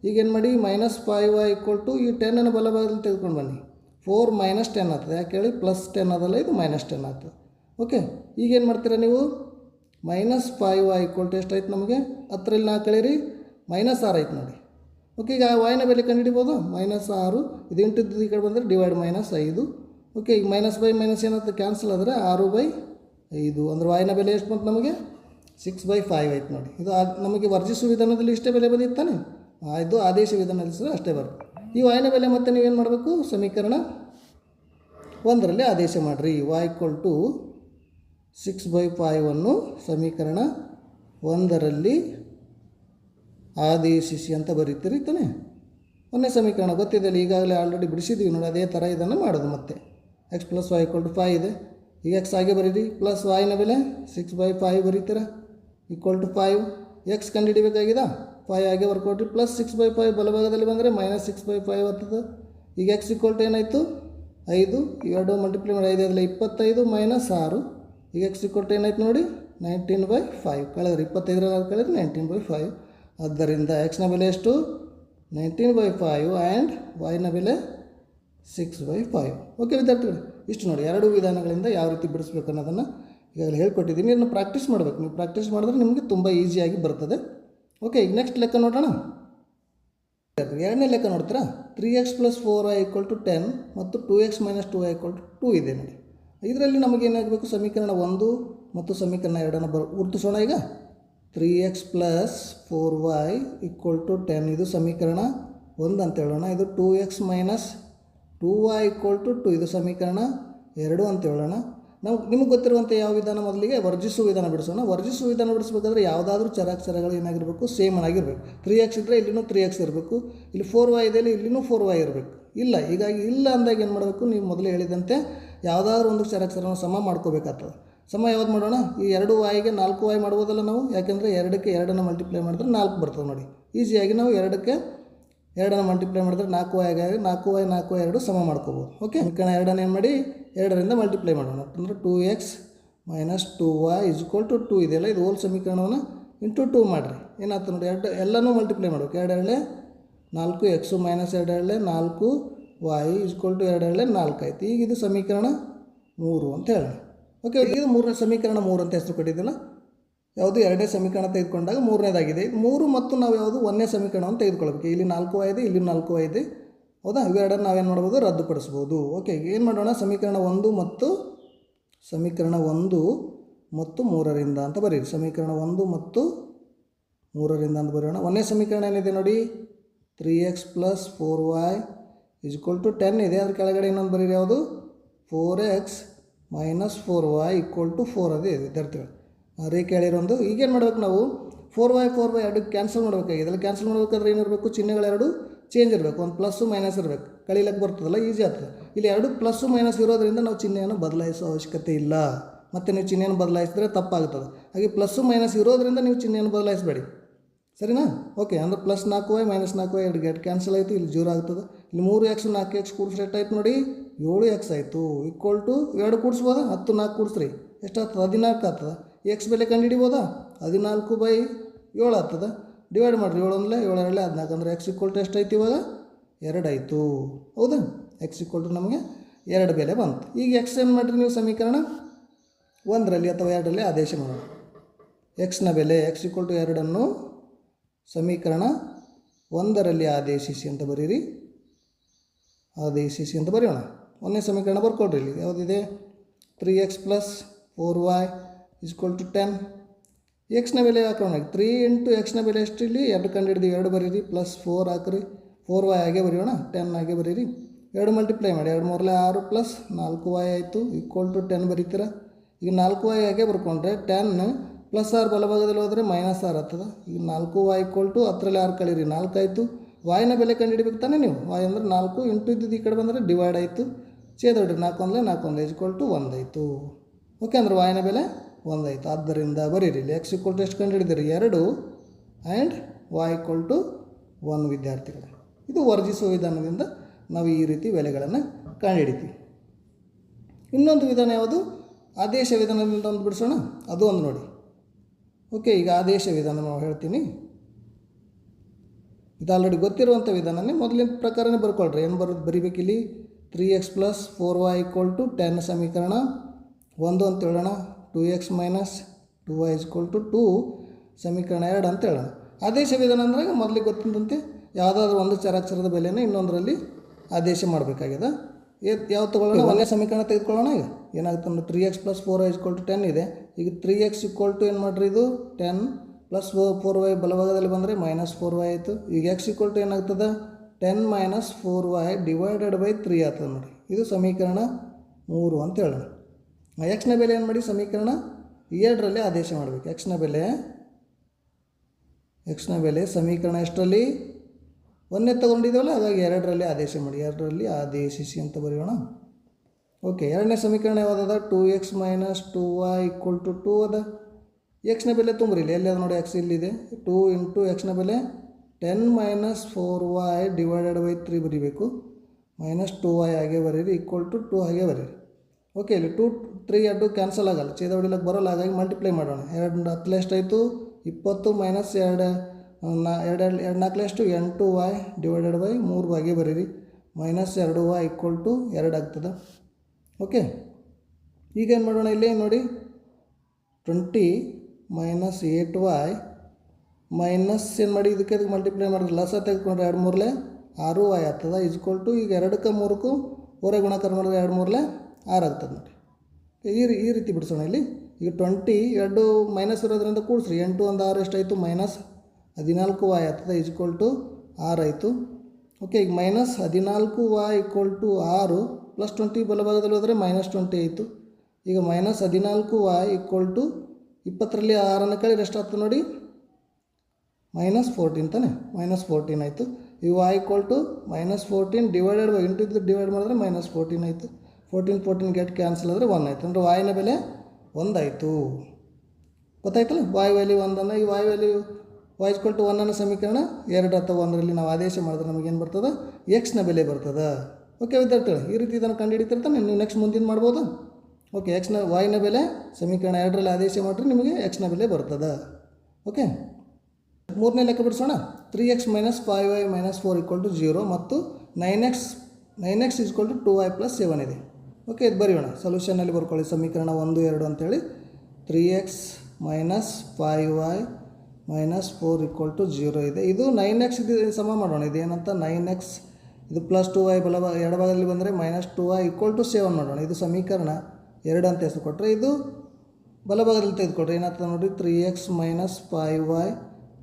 ಈಗ ಏನು ಮಾಡಿ minus five y equal to ಈ ಟೆನ್ನನ್ನು ಬಲಭಾಗದಲ್ಲಿ ತೆಗೆದುಕೊಂಡು ಬನ್ನಿ. ಫೋರ್ ಮೈನಸ್ ಟೆನ್ ಆಗ್ತದೆ. ಯಾಕೆ ಹೇಳಿ? ಪ್ಲಸ್ ಟೆನ್ ಅದಲ್ಲ ಇದು ಮೈನಸ್ ಟೆನ್ ಆಗ್ತದೆ. ಓಕೆ ಈಗ ಏನು ಮಾಡ್ತೀರಾ ನೀವು? Minus five y equal to ಎಷ್ಟಾಯ್ತು ನಮಗೆ? ಹತ್ತರಲ್ಲಿ ನಾಲ್ಕು ಕಳೀರಿ ಮೈನಸ್ ಆರು ಆಯ್ತು ನೋಡಿ. ಓಕೆ ಈಗ ವೈನ ಬೆಲೆ ಕಂಡುಹಿಡಿಬೋದು? ಮೈನಸ್ ಆರು, ಇದು ಇಂಟು ಈ ಕಡೆ ಬಂದರೆ ಡಿವೈಡ್ ಮೈನಸ್ ಐದು. ಓಕೆ ಈಗ ಮೈನಸ್ ಬೈ ಮೈನಸ್ ಏನಾಗ್ತದೆ? ಕ್ಯಾನ್ಸಲ್ ಆದರೆ ಆರು ಬೈ ಐದು ಅಂದರೆ ವಾಯಿನ ಬೆಲೆ ಎಷ್ಟು ಬಂತು ನಮಗೆ? ಸಿಕ್ಸ್ ಬೈ ಫೈವ್ ಆಯ್ತು ನೋಡಿ. ಇದು ನಮಗೆ ವರ್ಜಿಸುವ ವಿಧಾನದಲ್ಲಿ ಇಷ್ಟೇ ಬೆಲೆ ಬಂದಿತ್ತಾನೆ? ಆ, ಇದು ಆದೇಶ ವಿಧಾನದಲ್ಲಿ ಸಹ ಅಷ್ಟೇ ಬರುತ್ತೆ. ಈ ವಾಯಿನ ಬೆಲೆ ಮತ್ತೆ ನೀವೇನು ಮಾಡಬೇಕು? ಸಮೀಕರಣ ಒಂದರಲ್ಲಿ ಆದೇಶ ಮಾಡಿರಿ. ವಾಯ್ ಟು ಸಿಕ್ಸ್ ಬೈ ಫೈವನ್ನು ಸಮೀಕರಣ ಒಂದರಲ್ಲಿ ಆದೇಶಿಸಿ ಅಂತ ಬರೀತೀರಿ ತಾನೆ? ಒಂದನೇ ಸಮೀಕರಣ ಗೊತ್ತಿದೆ ಈಗಾಗಲೇ ಆಲ್ರೆಡಿ ಬಿಡಿಸಿದ್ದೀವಿ ನೋಡಿ ಅದೇ ಥರ ಇದನ್ನು ಮಾಡೋದು ಮತ್ತೆ. X plus y equal to five ಇದೆ. ಈಗ ಎಕ್ಸ್ ಹಾಗೆ ಬರೀರಿ ಪ್ಲಸ್ ವಾಯ್ನ ಬೆಲೆ ಸಿಕ್ಸ್ ಬೈ ಫೈವ್ ಬರೀತೀರ ಈಕ್ವಲ್ ಟು ಫೈವ್ ಎಕ್ಸ್ ಕಂಡುಹಿಡಿಬೇಕಾಗಿದೆ? ಫೈವ್ ಹಾಗೆ ಬರ್ಕೊಟ್ರಿ ಪ್ಲಸ್ ಸಿಕ್ಸ್ ಬೈ ಫೈವ್ ಬಲಭಾಗದಲ್ಲಿ ಬಂದರೆ ಮೈನಸ್ ಸಿಕ್ಸ್ ಬೈ ಫೈವ್ ಆಗ್ತದೆ. ಈಗ ಎಕ್ಸ್ ಈಕ್ವಲ್ ಟು ಏನಾಯಿತು? ಐದು, ಎರಡು ಮಲ್ಟಿಪ್ಲೈ ಮಾಡಿ ಐದು ಅದಲ್ಲ ಇಪ್ಪತ್ತೈದು ಮೈನಸ್ ಆರು. ಈಗ ಎಕ್ಸ್ ಈಕ್ವಲ್ ಟು ಏನಾಯ್ತು ನೋಡಿ? ನೈನ್ಟೀನ್ ಬೈ ಫೈವ್ ಕಳೆದ್ರೆ ಇಪ್ಪತ್ತೈದರಲ್ಲಿ ಕಳೆದ್ರೆ ನೈನ್ಟೀನ್ ಬೈ ಫೈವ್ ಆದ್ದರಿಂದ ಎಕ್ಸ್ನ ಬೆಲೆ ಎಷ್ಟು? ನೈನ್ಟೀನ್ ಬೈ ಫೈವ್ ಆ್ಯಂಡ್ ವೈನ ಬೆಲೆ ಸಿಕ್ಸ್ ಬೈ ಫೈವ್ ಓಕೆ ವಿದ್ಯಾರ್ಥಿಗಳು ಇಷ್ಟು ನೋಡಿ, ಎರಡು ವಿಧಾನಗಳಿಂದ ಯಾವ ರೀತಿ ಬಿಡಿಸ್ಬೇಕು ಅನ್ನೋದನ್ನು ಈಗಾಗಲೇ ಹೇಳ್ಕೊಟ್ಟಿದ್ದೀನಿ. ಇದನ್ನು ಪ್ರಾಕ್ಟೀಸ್ ಮಾಡಬೇಕು. ನೀವು ಪ್ರಾಕ್ಟೀಸ್ ಮಾಡಿದ್ರೆ ನಿಮಗೆ ತುಂಬ ಈಸಿಯಾಗಿ ಬರ್ತದೆ. ಓಕೆ ಈಗ ನೆಕ್ಸ್ಟ್ ಲೆಕ್ಕ ನೋಡೋಣ. ಎರಡನೇ ಲೆಕ್ಕ ನೋಡ್ತೀರಾ? Three x plus four y equal to ten ಮತ್ತು two x minus two y equal to two ಇದೆ ನೋಡಿ. ಇದರಲ್ಲಿ ನಮಗೇನಾಗಬೇಕು ಸಮೀಕರಣ ಒಂದು ಮತ್ತು ಸಮೀಕರಣ ಎರಡನ್ನು ಬರ್, ಗುರುತಿಸೋಣ ಈಗ. Three x plus four y equal to ten ಇದು ಸಮೀಕರಣ ಒಂದು ಅಂತ ಹೇಳೋಣ. ಇದು two x minus two y equal to two ಇದು ಸಮೀಕರಣ ಎರಡು ಅಂತ ಹೇಳೋಣ. ನಾವು ನಿಮಗೆ ಗೊತ್ತಿರುವಂಥ ಯಾವ ವಿಧಾನ ಮೊದಲಿಗೆ? ವರ್ಜಿಸುವ ವಿಧಾನ ಬಿಡಿಸೋಣ. ವರ್ಜಿಸುವ ವಿಧಾನ ಬಿಡಿಸ್ಬೇಕಾದ್ರೆ ಯಾವುದಾದ್ರೂ ಚರಾಕ್ಷರಗಳು ಏನಾಗಿರಬೇಕು? ಸೇಮ್ ಆಗಿರಬೇಕು ತ್ರೀ ಎಕ್ಸ್ ಇದ್ದರೆ ಇಲ್ಲಿನೂ ತ್ರೀ ಎಕ್ಸ್ ಇರಬೇಕು. ಇಲ್ಲಿ ಫೋರ್ ವೈ ಇದೆ ಇಲ್ಲಿನೂ ಫೋರ್ ವೈ ಇರಬೇಕು. ಇಲ್ಲ, ಹೀಗಾಗಿ ಇಲ್ಲ ಅಂದಾಗ ಏನು ಮಾಡಬೇಕು? ನೀವು ಮೊದಲೇ ಹೇಳಿದಂತೆ ಯಾವುದಾದ್ರೂ ಒಂದು ಚರಾಕ್ಷರವನ್ನು ಸಮ ಮಾಡ್ಕೋಬೇಕಾಗ್ತದೆ. ಸಮ ಯಾವ್ದು ಮಾಡೋಣ? ಈ ಎರಡು ವಾಯಿಗೆ ನಾಲ್ಕು ವಾಯ್ ಮಾಡ್ಬೋದಲ್ಲ ನಾವು? ಯಾಕೆಂದರೆ ಎರಡಕ್ಕೆ ಎರಡನ್ನು ಮಲ್ಟಿಪ್ಲೈ ಮಾಡಿದ್ರೆ ನಾಲ್ಕು ಬರ್ತದೆ ನೋಡಿ. ಈಸಿಯಾಗಿ ನಾವು ಎರಡಕ್ಕೆ ಎರಡನ್ನು ಮಲ್ಟಿಪ್ಲೈ ಮಾಡಿದ್ರೆ ನಾಲ್ಕು ಆಗಿ ನಾಲ್ಕು ವೈ ನಾಲ್ಕು ಎರಡು ಸಮ ಮಾಡ್ಕೋಬೋದು. ಓಕೆ ಕಣ ಎರಡನ್ನು ಏನು ಮಾಡಿ? ಎರಡರಿಂದ ಮಲ್ಟಿಪ್ಲೈ ಮಾಡೋಣ. ಅಂದರೆ two x minus two y equal to two ಇದೆಯಲ್ಲ ಇದು ಹೋಲ್ ಸಮೀಕರಣವನ್ನು ಇಂಟು ಟೂ ಮಾಡಿರಿ. ಏನಾಗ್ತದೆ ನೋಡಿ, ಎರಡು ಎಲ್ಲನೂ ಮಲ್ಟಿಪ್ಲೈ ಮಾಡಬೇಕು. ಎರಡು ಎರಡೇ ನಾಲ್ಕು ಎಕ್ಸು ಮೈನಸ್ ಎರಡು ಎರಡೇ ನಾಲ್ಕು ವೈ ಇಸ್ಕ್ವಲ್ ಟು ಎರಡು ಎರಡೇ ನಾಲ್ಕು ಆಯ್ತು. ಈಗ ಇದು ಸಮೀಕರಣ ಮೂರು ಅಂತ ಹೇಳೋಣ ಓಕೆ ಇದು ಮೂರನೇ ಸಮೀಕರಣ ಮೂರು ಅಂತ ಹೆಸರು ಕೊಟ್ಟಿದ್ದಿಲ್ಲ? ಯಾವುದು ಎರಡನೇ ಸಮೀಕರಣ ತೆಗೆದುಕೊಂಡಾಗ ಮೂರನೇದಾಗಿದೆ. ಮೂರು ಮತ್ತು ನಾವು ಯಾವುದು ಒಂದನೇ ಸಮೀಕರಣವನ್ನು ತೆಗೆದುಕೊಳ್ಬೇಕು. ಇಲ್ಲಿ ನಾಲ್ಕು ಇದೆ ಇಲ್ಲಿ ನಾಲ್ಕು ಇದೆ ಹೌದಾ? ಇವೆರಡನ್ನು ನಾವೇನು ಮಾಡ್ಬೋದು? ರದ್ದುಪಡಿಸ್ಬೋದು. ಓಕೆ, ಏನು ಮಾಡೋಣ? ಸಮೀಕರಣ ಒಂದು ಮತ್ತು ಸಮೀಕರಣ ಒಂದು ಮತ್ತು ಮೂರರಿಂದ ಅಂತ ಬರೀರಿ. ಸಮೀಕರಣ ಒಂದು ಮತ್ತು ಮೂರರಿಂದ ಅಂತ ಬರೆಯೋಣ ಒಂದನೇ ಸಮೀಕರಣ ಏನಿದೆ ನೋಡಿ? Three x plus four y equal to ten ಇದೆ. ಅದ್ರ ಕೆಳಗಡೆ ಇನ್ನೊಂದು ಬರೀರಿ ಯಾವುದು? Four x minus four y equal to four ಅದೇ ಇದೆ. ವಿದ್ಯಾರ್ಥಿಗಳು ರೇಖೆ ಹೇಳಿರೋದು ಈಗೇನು ಮಾಡ್ಬೇಕು ನಾವು? ಫೋರ್ ಬೈ ಫೋರ್ ಬೈ ಎರಡು ಕ್ಯಾನ್ಸಲ್ ಮಾಡಬೇಕಾಗಿದೆ ಇದೆಲ್ಲ ಕ್ಯಾನ್ಸಲ್ ಮಾಡಬೇಕಾದ್ರೆ ಏನಿರಬೇಕು? ಚಿಹ್ನೆಗಳೆರಡು ಚೇಂಜ್ ಇರಬೇಕು. ಒಂದು ಪ್ಲಸ್ಸು ಮೈನಸ್ ಇರಬೇಕು. ಕಳೀಲಕ್ಕೆ ಬರ್ತದಲ್ಲ ಈಸಿ ಆಗ್ತದೆ. ಇಲ್ಲಿ ಎರಡು ಪ್ಲಸ್ಸು ಮೈನಸ್ ಇರೋದರಿಂದ ನಾವು ಚಿಹ್ನೆಯನ್ನು ಬದಲಾಯಿಸೋ ಅವಶ್ಯಕತೆ ಇಲ್ಲ. ಮತ್ತು ನೀವು ಚಿಹ್ನೆಯನ್ನು ಬದಲಾಯಿಸಿದ್ರೆ ತಪ್ಪಾಗ್ತದೆ. ಹಾಗೆ ಪ್ಲಸ್ಸು ಮೈನಸ್ ಇರೋದರಿಂದ ನೀವು ಚಿಹ್ನೆಯನ್ನು ಬದಲಾಯಿಸಬೇಡಿ. ಸರಿನಾ? ಓಕೆ ಅಂದ್ರೆ ಪ್ಲಸ್ ನಾಲ್ಕು ವೈ ಮೈನಸ್ ನಾಲ್ಕು ವೈ ಎರಡು ಗೇಟ್ ಕ್ಯಾನ್ಸಲ್ ಆಯಿತು, ಇಲ್ಲಿ ಜೀರೋ ಆಗ್ತದೆ. ಇಲ್ಲಿ ಮೂರು ಎಕ್ಸ್ ನಾಲ್ಕು ಎಕ್ಸ್ ಕೂಡಿಸ್ರಿ ಆಯ್ತು ನೋಡಿ, ಏಳು ಎಕ್ಸ್ ಆಯಿತು. ಈಕ್ವಲ್ ಟು ಎರಡು ಕೂಡಿಸ್ಬೋದಾ? ಹತ್ತು ನಾಲ್ಕು ಕೂಡಿಸ್ರಿ. ಎಷ್ಟಾಗ್ತದೆ? ಹದಿನಾಲ್ಕು ಆಗ್ತದೆ. ಎಕ್ಸ್ ಬೆಲೆ ಕಂಡುಹಿಡಿಬೋದಾ? ಹದಿನಾಲ್ಕು ಬೈ ಏಳು ಆಗ್ತದೆ. ಡಿವೈಡ್ ಮಾಡಿರಿ ಏಳು ಅಂದರೆ ಏಳು ಎರಡಲೇ ಹದಿನಾಲ್ಕು. ಅಂದರೆ ಎಕ್ಸ್ ಈಕ್ವಲ್ ಟು ಎಷ್ಟಾಯ್ತು ಇವಾಗ? ಎರಡು ಆಯಿತು. ಹೌದಾ? ಎಕ್ಸ್ ಈಕ್ವಲ್ ಟು ನಮಗೆ ಎರಡು ಬೆಲೆ ಬಂತು. ಈಗ ಎಕ್ಸ್ ಏನು ಮಾಡಿರಿ ನೀವು ಸಮೀಕರಣ? ಒಂದರಲ್ಲಿ ಅಥವಾ ಎರಡರಲ್ಲಿ ಆದೇಶ ಮಾಡೋಣ. ಎಕ್ಸ್ನ ಬೆಲೆ ಎಕ್ಸ್ ಈಕ್ವಲ್ ಟು ಎರಡನ್ನು ಸಮೀಕರಣ ಒಂದರಲ್ಲಿ ಆದೇಶಿಸಿ ಅಂತ ಬರೀರಿ. ಆದೇಶಿಸಿ ಅಂತ ಬರೆಯೋಣ. ಒಂದನೇ ಸಮೀಕರಣ ಬರ್ಕೊಡ್ರಿ ಇಲ್ಲಿ. ಯಾವುದಿದೆ? Three x plus four y is equal to ten ಎಕ್ಸ್ನ ಬೆಲೆ ಹಾಕೋಣ ತ್ರೀ ಇಂಟು ಎಕ್ಸ್ನ ಬೆಲೆ ಎಷ್ಟು ಇಲ್ಲಿ ಎರಡು ಕಂಡು ಹಿಡಿದು ಎರಡು ಬರೀರಿ ಪ್ಲಸ್ ಫೋರ್ ಹಾಕ್ರಿ. ಫೋರ್ ವೈ ಹಾಗೆ ಬರೆಯೋಣ ಟೆನ್ ಹಾಗೆ ಬರೀರಿ. ಎರಡು ಮಲ್ಟಿಪ್ಲೈ ಮಾಡಿ, ಎರಡು ಮೂರಲೆ ಆರು ಪ್ಲಸ್ ನಾಲ್ಕು ವೈ ಆಯಿತು ಈಕ್ವಲ್ ಟು ಟೆನ್ ಬರೀತೀರ? ಈಗ ನಾಲ್ಕು ವೈ ಹಾಗೆ ಬರ್ಕೊಂಡ್ರೆ ಟೆನ್ ಪ್ಲಸ್ ಆರು ಬಲಭಾಗದಲ್ಲಿ ಹೋದರೆ ಮೈನಸ್ ಆರು ಆಗ್ತದೆ. ಈಗ ನಾಲ್ಕು ವೈ ಈಕ್ವಲ್ ಟು ಹತ್ತರಲ್ಲಿ ಆರು ಕಳೀರಿ, ನಾಲ್ಕು ಆಯಿತು. ವಾಯ್ನ ಬೆಲೆ ಕಂಡುಹಿಡಬೇಕು ತಾನೇ ನೀವು? ವಾಯ್ ಅಂದರೆ ನಾಲ್ಕು ಇಂಟು ಇದ್ದಿದ್ದು ಈ ಕಡೆ ಬಂದರೆ ಡಿವೈಡ್ ಆಯಿತು. ಛೇದೊಡ್ರಿ ನಾಲ್ಕು ಒಂದಲೇ ನಾಲ್ಕು ಒಂದು ಈಕ್ವಲ್ ಟು ಒಂದಾಯಿತು ಓಕೆ ಅಂದ್ರೆ ವಾಯಿನ ಬೆಲೆ ಒಂದಾಯಿತು. ಆದ್ದರಿಂದ ಬರೀರಿ, ಇಲ್ಲಿ ಎಕ್ಸ್ ಈಕ್ವಲ್ ಟು ಎಷ್ಟು ಕಂಡುಹಿಡಿದಿರಿ? ಎರಡು and y equal to one ವಿದ್ಯಾರ್ಥಿಗಳು. ಇದು ವರ್ಜಿಸುವ ವಿಧಾನದಿಂದ ನಾವು ಈ ರೀತಿ ಬೆಲೆಗಳನ್ನು ಕಂಡುಹಿಡಿತೀವಿ. ಇನ್ನೊಂದು ವಿಧಾನ ಯಾವುದು? ಆದೇಶ ವಿಧಾನದಿಂದ ಒಂದು ಬಿಡಿಸೋಣ ಅದು ಒಂದು ನೋಡಿ. ಓಕೆ ಈಗ ಆದೇಶ ವಿಧಾನ ನಾವು ಹೇಳ್ತೀನಿ. ಇದು ಆಲ್ರೆಡಿ ಗೊತ್ತಿರುವಂಥ ವಿಧಾನನೇ. ಮೊದಲಿನ ಪ್ರಕಾರನೇ ಬರ್ಕೊಳ್ರಿ. ಏನು ಬರೋದು ಬರಿಬೇಕಿಲ್ಲಿ three x plus four y equal to ten ಸಮೀಕರಣ. ಒಂದು ಅಂತ ಹೇಳೋಣ. Two x minus two y is equal to two ಸಮೀಕರಣ ಎರಡು ಅಂತ ಹೇಳೋಣ. ಆದೇಶ ವಿಧಾನ ಅಂದರೆ ಮೊದಲಿಗೆ ಗೊತ್ತಿದ್ದಂತೆ ಯಾವುದಾದ್ರೂ ಒಂದು ಚರಾಕ್ಷರದ ಬೆಲೆನ ಇನ್ನೊಂದರಲ್ಲಿ ಆದೇಶ ಮಾಡಬೇಕಾಗಿದೆ ಯಾವ ತೊಗೊಳ್ಳೋಣ? ಒಂದೇ ಸಮೀಕರಣ ತೆಗೆದುಕೊಳ್ಳೋಣ ಈಗ. ಏನಾಗುತ್ತೆ ಅಂದರೆ three x plus four y is equal to ten ಇದೆ. ಈಗ ತ್ರೀ ಎಕ್ಸ್ ಇಕ್ವಲ್ ಟು ಏನು ಮಾಡಿರಿ ಇದು? ಟೆನ್ ಪ್ಲಸ್ ಫೋರ್ ವೈ ಬಲಭಾಗದಲ್ಲಿ ಬಂದರೆ ಮೈನಸ್ ಫೋರ್ ವೈ ಆಯಿತು. ಈಗ ಎಕ್ಸ್ ಇಕ್ವಲ್ ಟು ಏನಾಗ್ತದೆ? Ten minus four y divided by three ಆಗ್ತದೆ ನೋಡಿ ಇದು ಸಮೀಕರಣ ಮೂರು ಅಂತ ಹೇಳೋಣ. ಎಕ್ಸ್ನ ಬೆಲೆ ಏನು ಮಾಡಿ ಸಮೀಕರಣ ಎರಡರಲ್ಲಿ ಆದೇಶ ಮಾಡಬೇಕು. ಎಕ್ಸ್ನ ಬೆಲೆ ಎಕ್ಸ್ನ ಬೆಲೆ ಸಮೀಕರಣ ಎಷ್ಟರಲ್ಲಿ? ಒಂದನೇ ತೊಗೊಂಡಿದ್ದೇವಲ್ಲ ಹಾಗಾಗಿ ಎರಡರಲ್ಲಿ ಆದೇಶ ಮಾಡಿ. ಎರಡರಲ್ಲಿ ಆದೇಶಿಸಿ ಅಂತ ಬರೆಯೋಣ. ಓಕೆ, ಎರಡನೇ ಸಮೀಕರಣ ಯಾವುದದ? Two x minus two y equal to two ಅದ. ಎಕ್ಸ್ನ ಬೆಲೆ ತುಂಬ್ರಿ ಇಲ್ಲಿ. ಎಲ್ಲಿ ಅದು ನೋಡಿ? ಎಕ್ಸ್ ಇಲ್ಲಿದೆ. ಟೂ ಇಂಟು ಎಕ್ಸ್ನ ಬೆಲೆ ten minus four y divided by three ಬರೀಬೇಕು. ಮೈನಸ್ ಟೂ ವೈ ಹಾಗೆ ಬರೀರಿ. ಈಕ್ವಲ್ ಟು ಟೂ ಹಾಗೆ ಬರೀರಿ. ಓಕೆ, ಇಲ್ಲಿ ಟೂ ತ್ರೀ ಎರಡು ಕ್ಯಾನ್ಸಲ್ ಆಗಲ್ಲ. ಛೇದ ಹೊಡಿಲಕ್ಕೆ ಬರೋಲ್ಲ. ಹಾಗಾಗಿ ಮಲ್ಟಿಪ್ಲೈ ಮಾಡೋಣ. ಎರಡು ಹತ್ತಲೆ ಎಷ್ಟಾಯಿತು ಇಪ್ಪತ್ತು ಮೈನಸ್ ಎರಡು ನಾ, ಎರಡು ಎರಡು ಎರಡು ನಾಲ್ಕು ಎಷ್ಟು ಎಂಟು ವೈ ಡಿವೈಡೆಡ್ ಬೈ ಮೂರು ಹಾಗೆ ಬರೀರಿ. ಮೈನಸ್ ಎರಡು ವೈ ಈಕ್ವಲ್ ಟು ಎರಡು ಆಗ್ತದೆ. ಓಕೆ ಈಗೇನು ಮಾಡೋಣ ಇಲ್ಲಿ? ನೋಡಿ. Twenty minus eight y minus ಏನು ಮಾಡಿ? ಇದಕ್ಕೆ ಅದಕ್ಕೆ ಮಲ್ಟಿಪ್ಲೈ ಮಾಡಿದ್ರೆ ಲಸ ತೆಗೆದುಕೊಂಡ್ರೆ ಎರಡು ಮೂರಲೆ ಆರು ವೈ ಆಗ್ತದೆ. ಇಸ್ಕೊಲ್ ಟು ಈಗ ಎರಡಕ್ಕೆ ಮೂರಕ್ಕೂ ಹೊರೆ ಗುಣಾಕಾರ ಮಾಡಿದ್ರೆ ಎರಡು ಮೂರಲೆ ಆರು ಆಗ್ತದೆ ನೋಡಿ. ಈ ರೀ, ಈ ರೀತಿ ಬಿಡಿಸೋಣ ಇಲ್ಲಿ. ಈಗ ಟ್ವೆಂಟಿ ಎರಡು ಮೈನಸ್ ಇರೋದ್ರಿಂದ ಕೂಡಿಸ್ರಿ. ಎಂಟು ಒಂದು ಆರು ಎಷ್ಟಾಯಿತು? ಮೈನಸ್ ಹದಿನಾಲ್ಕು ವಾಯ್ ಆಗ್ತದೆ ಈಕ್ವಲ್ ಟು ಆರು ಆಯಿತು. ಓಕೆ ಈಗ ಮೈನಸ್ ಹದಿನಾಲ್ಕು ವಾಯ್ ಈಕ್ವಲ್ ಟು ಆರು ಪ್ಲಸ್ ಟ್ವೆಂಟಿ ಬಲಭಾಗದಲ್ಲಿ ಹೋದರೆ ಮೈನಸ್ ಟ್ವೆಂಟಿ ಆಯಿತು. ಈಗ ಮೈನಸ್ ಹದಿನಾಲ್ಕು ವಾಯ್ ಈಕ್ವಲ್ ಟು ಇಪ್ಪತ್ತರಲ್ಲಿ ಆರನ್ನು ಕಳಿ ಎಷ್ಟು ಆಗ್ತದೆ ನೋಡಿ. ಮೈನಸ್ ಫೋರ್ಟೀನ್ ತಾನೆ? ಮೈನಸ್ ಫೋರ್ಟೀನ್ ಆಯಿತು. ಈ y equal to minus fourteen divided by into divide ಮಾಡಿದ್ರೆ ಮೈನಸ್ ಫೋರ್ಟೀನ್ ಆಯಿತು. ಫೋರ್ಟೀನ್ ಫೋರ್ಟೀನ್ ಗೆಟ್ ಕ್ಯಾನ್ಸಲ್ ಆದರೆ ಒನ್ ಆಯಿತು. ಅಂದರೆ ವಾಯಿನ ಬೆಲೆ ಒಂದಾಯಿತು. ಗೊತ್ತಾಯ್ತಲ್ಲ? ವಾಯ್ ವ್ಯಾಲ್ಯೂ ಒಂದನ್ನು ಈ y value y is equal to one ಅನ್ನೋ ಸಮೀಕರಣ ಎರಡು ಅಥವಾ ಒಂದರಲ್ಲಿ ನಾವು ಆದೇಶ ಮಾಡಿದ್ರೆ ನಮಗೇನು ಬರ್ತದೆ? ಎಕ್ಸ್ನ ಬೆಲೆ ಬರ್ತದೆ. ಓಕೆ ವಿದ್ಯಾರ್ಥಿಗಳು, ಈ ರೀತಿ ಇದನ್ನು ಕಂಡುಹಿಡಿತಿರ್ತಾನೆ ನೀವು ನೆಕ್ಸ್ಟ್ ಮುಂದಿನ ಮಾಡ್ಬೋದು? ಓಕೆ ಎಕ್ಸ್ನ ವಾಯಿನ ಬೆಲೆ ಸಮೀಕರಣ ಎರಡರಲ್ಲಿ ಆದೇಶ ಮಾಡಿದ್ರೆ ನಿಮಗೆ ಎಕ್ಸ್ನ ಬೆಲೆ ಬರ್ತದೆ. ಓಕೆ ಮೂರನೇ ಲೆಕ್ಕ ಬಿಡಿಸೋಣ. Three x minus five y minus four equal to zero ಮತ್ತು nine x nine x equal to two y plus seven ಇದೆ. ಓಕೆ, ಇದು ಬರೆಯೋಣ ಸೊಲ್ಯೂಷನಲ್ಲಿ ಬರ್ಕೊಳ್ಳಿ. ಸಮೀಕರಣ ಒಂದು, ಎರಡು ಅಂತೇಳಿ. Three x minus five y minus four equal to zero ಇದೆ. ಇದು ನೈನ್ ಎಕ್ಸ್ ಇದು ಸಮ ಮಾಡೋಣ. ಇದೇನಂತ? ನೈನ್ ಎಕ್ಸ್ ಇದು ಪ್ಲಸ್ ಟು ವೈ ಬಲ ಎಡಭಾಗದಲ್ಲಿ ಬಂದರೆ minus two y equal to seven ಮಾಡೋಣ. ಇದು ಸಮೀಕರಣ ಎರಡು ಅಂತ ಹೆಸರು ಕೊಟ್ಟರೆ ಇದು ಬಲಭಾಗದಲ್ಲಿ ತೆಗೆದುಕೊಟ್ರೆ ಏನಾಗ್ತದೆ ನೋಡಿರಿ? Three x minus five y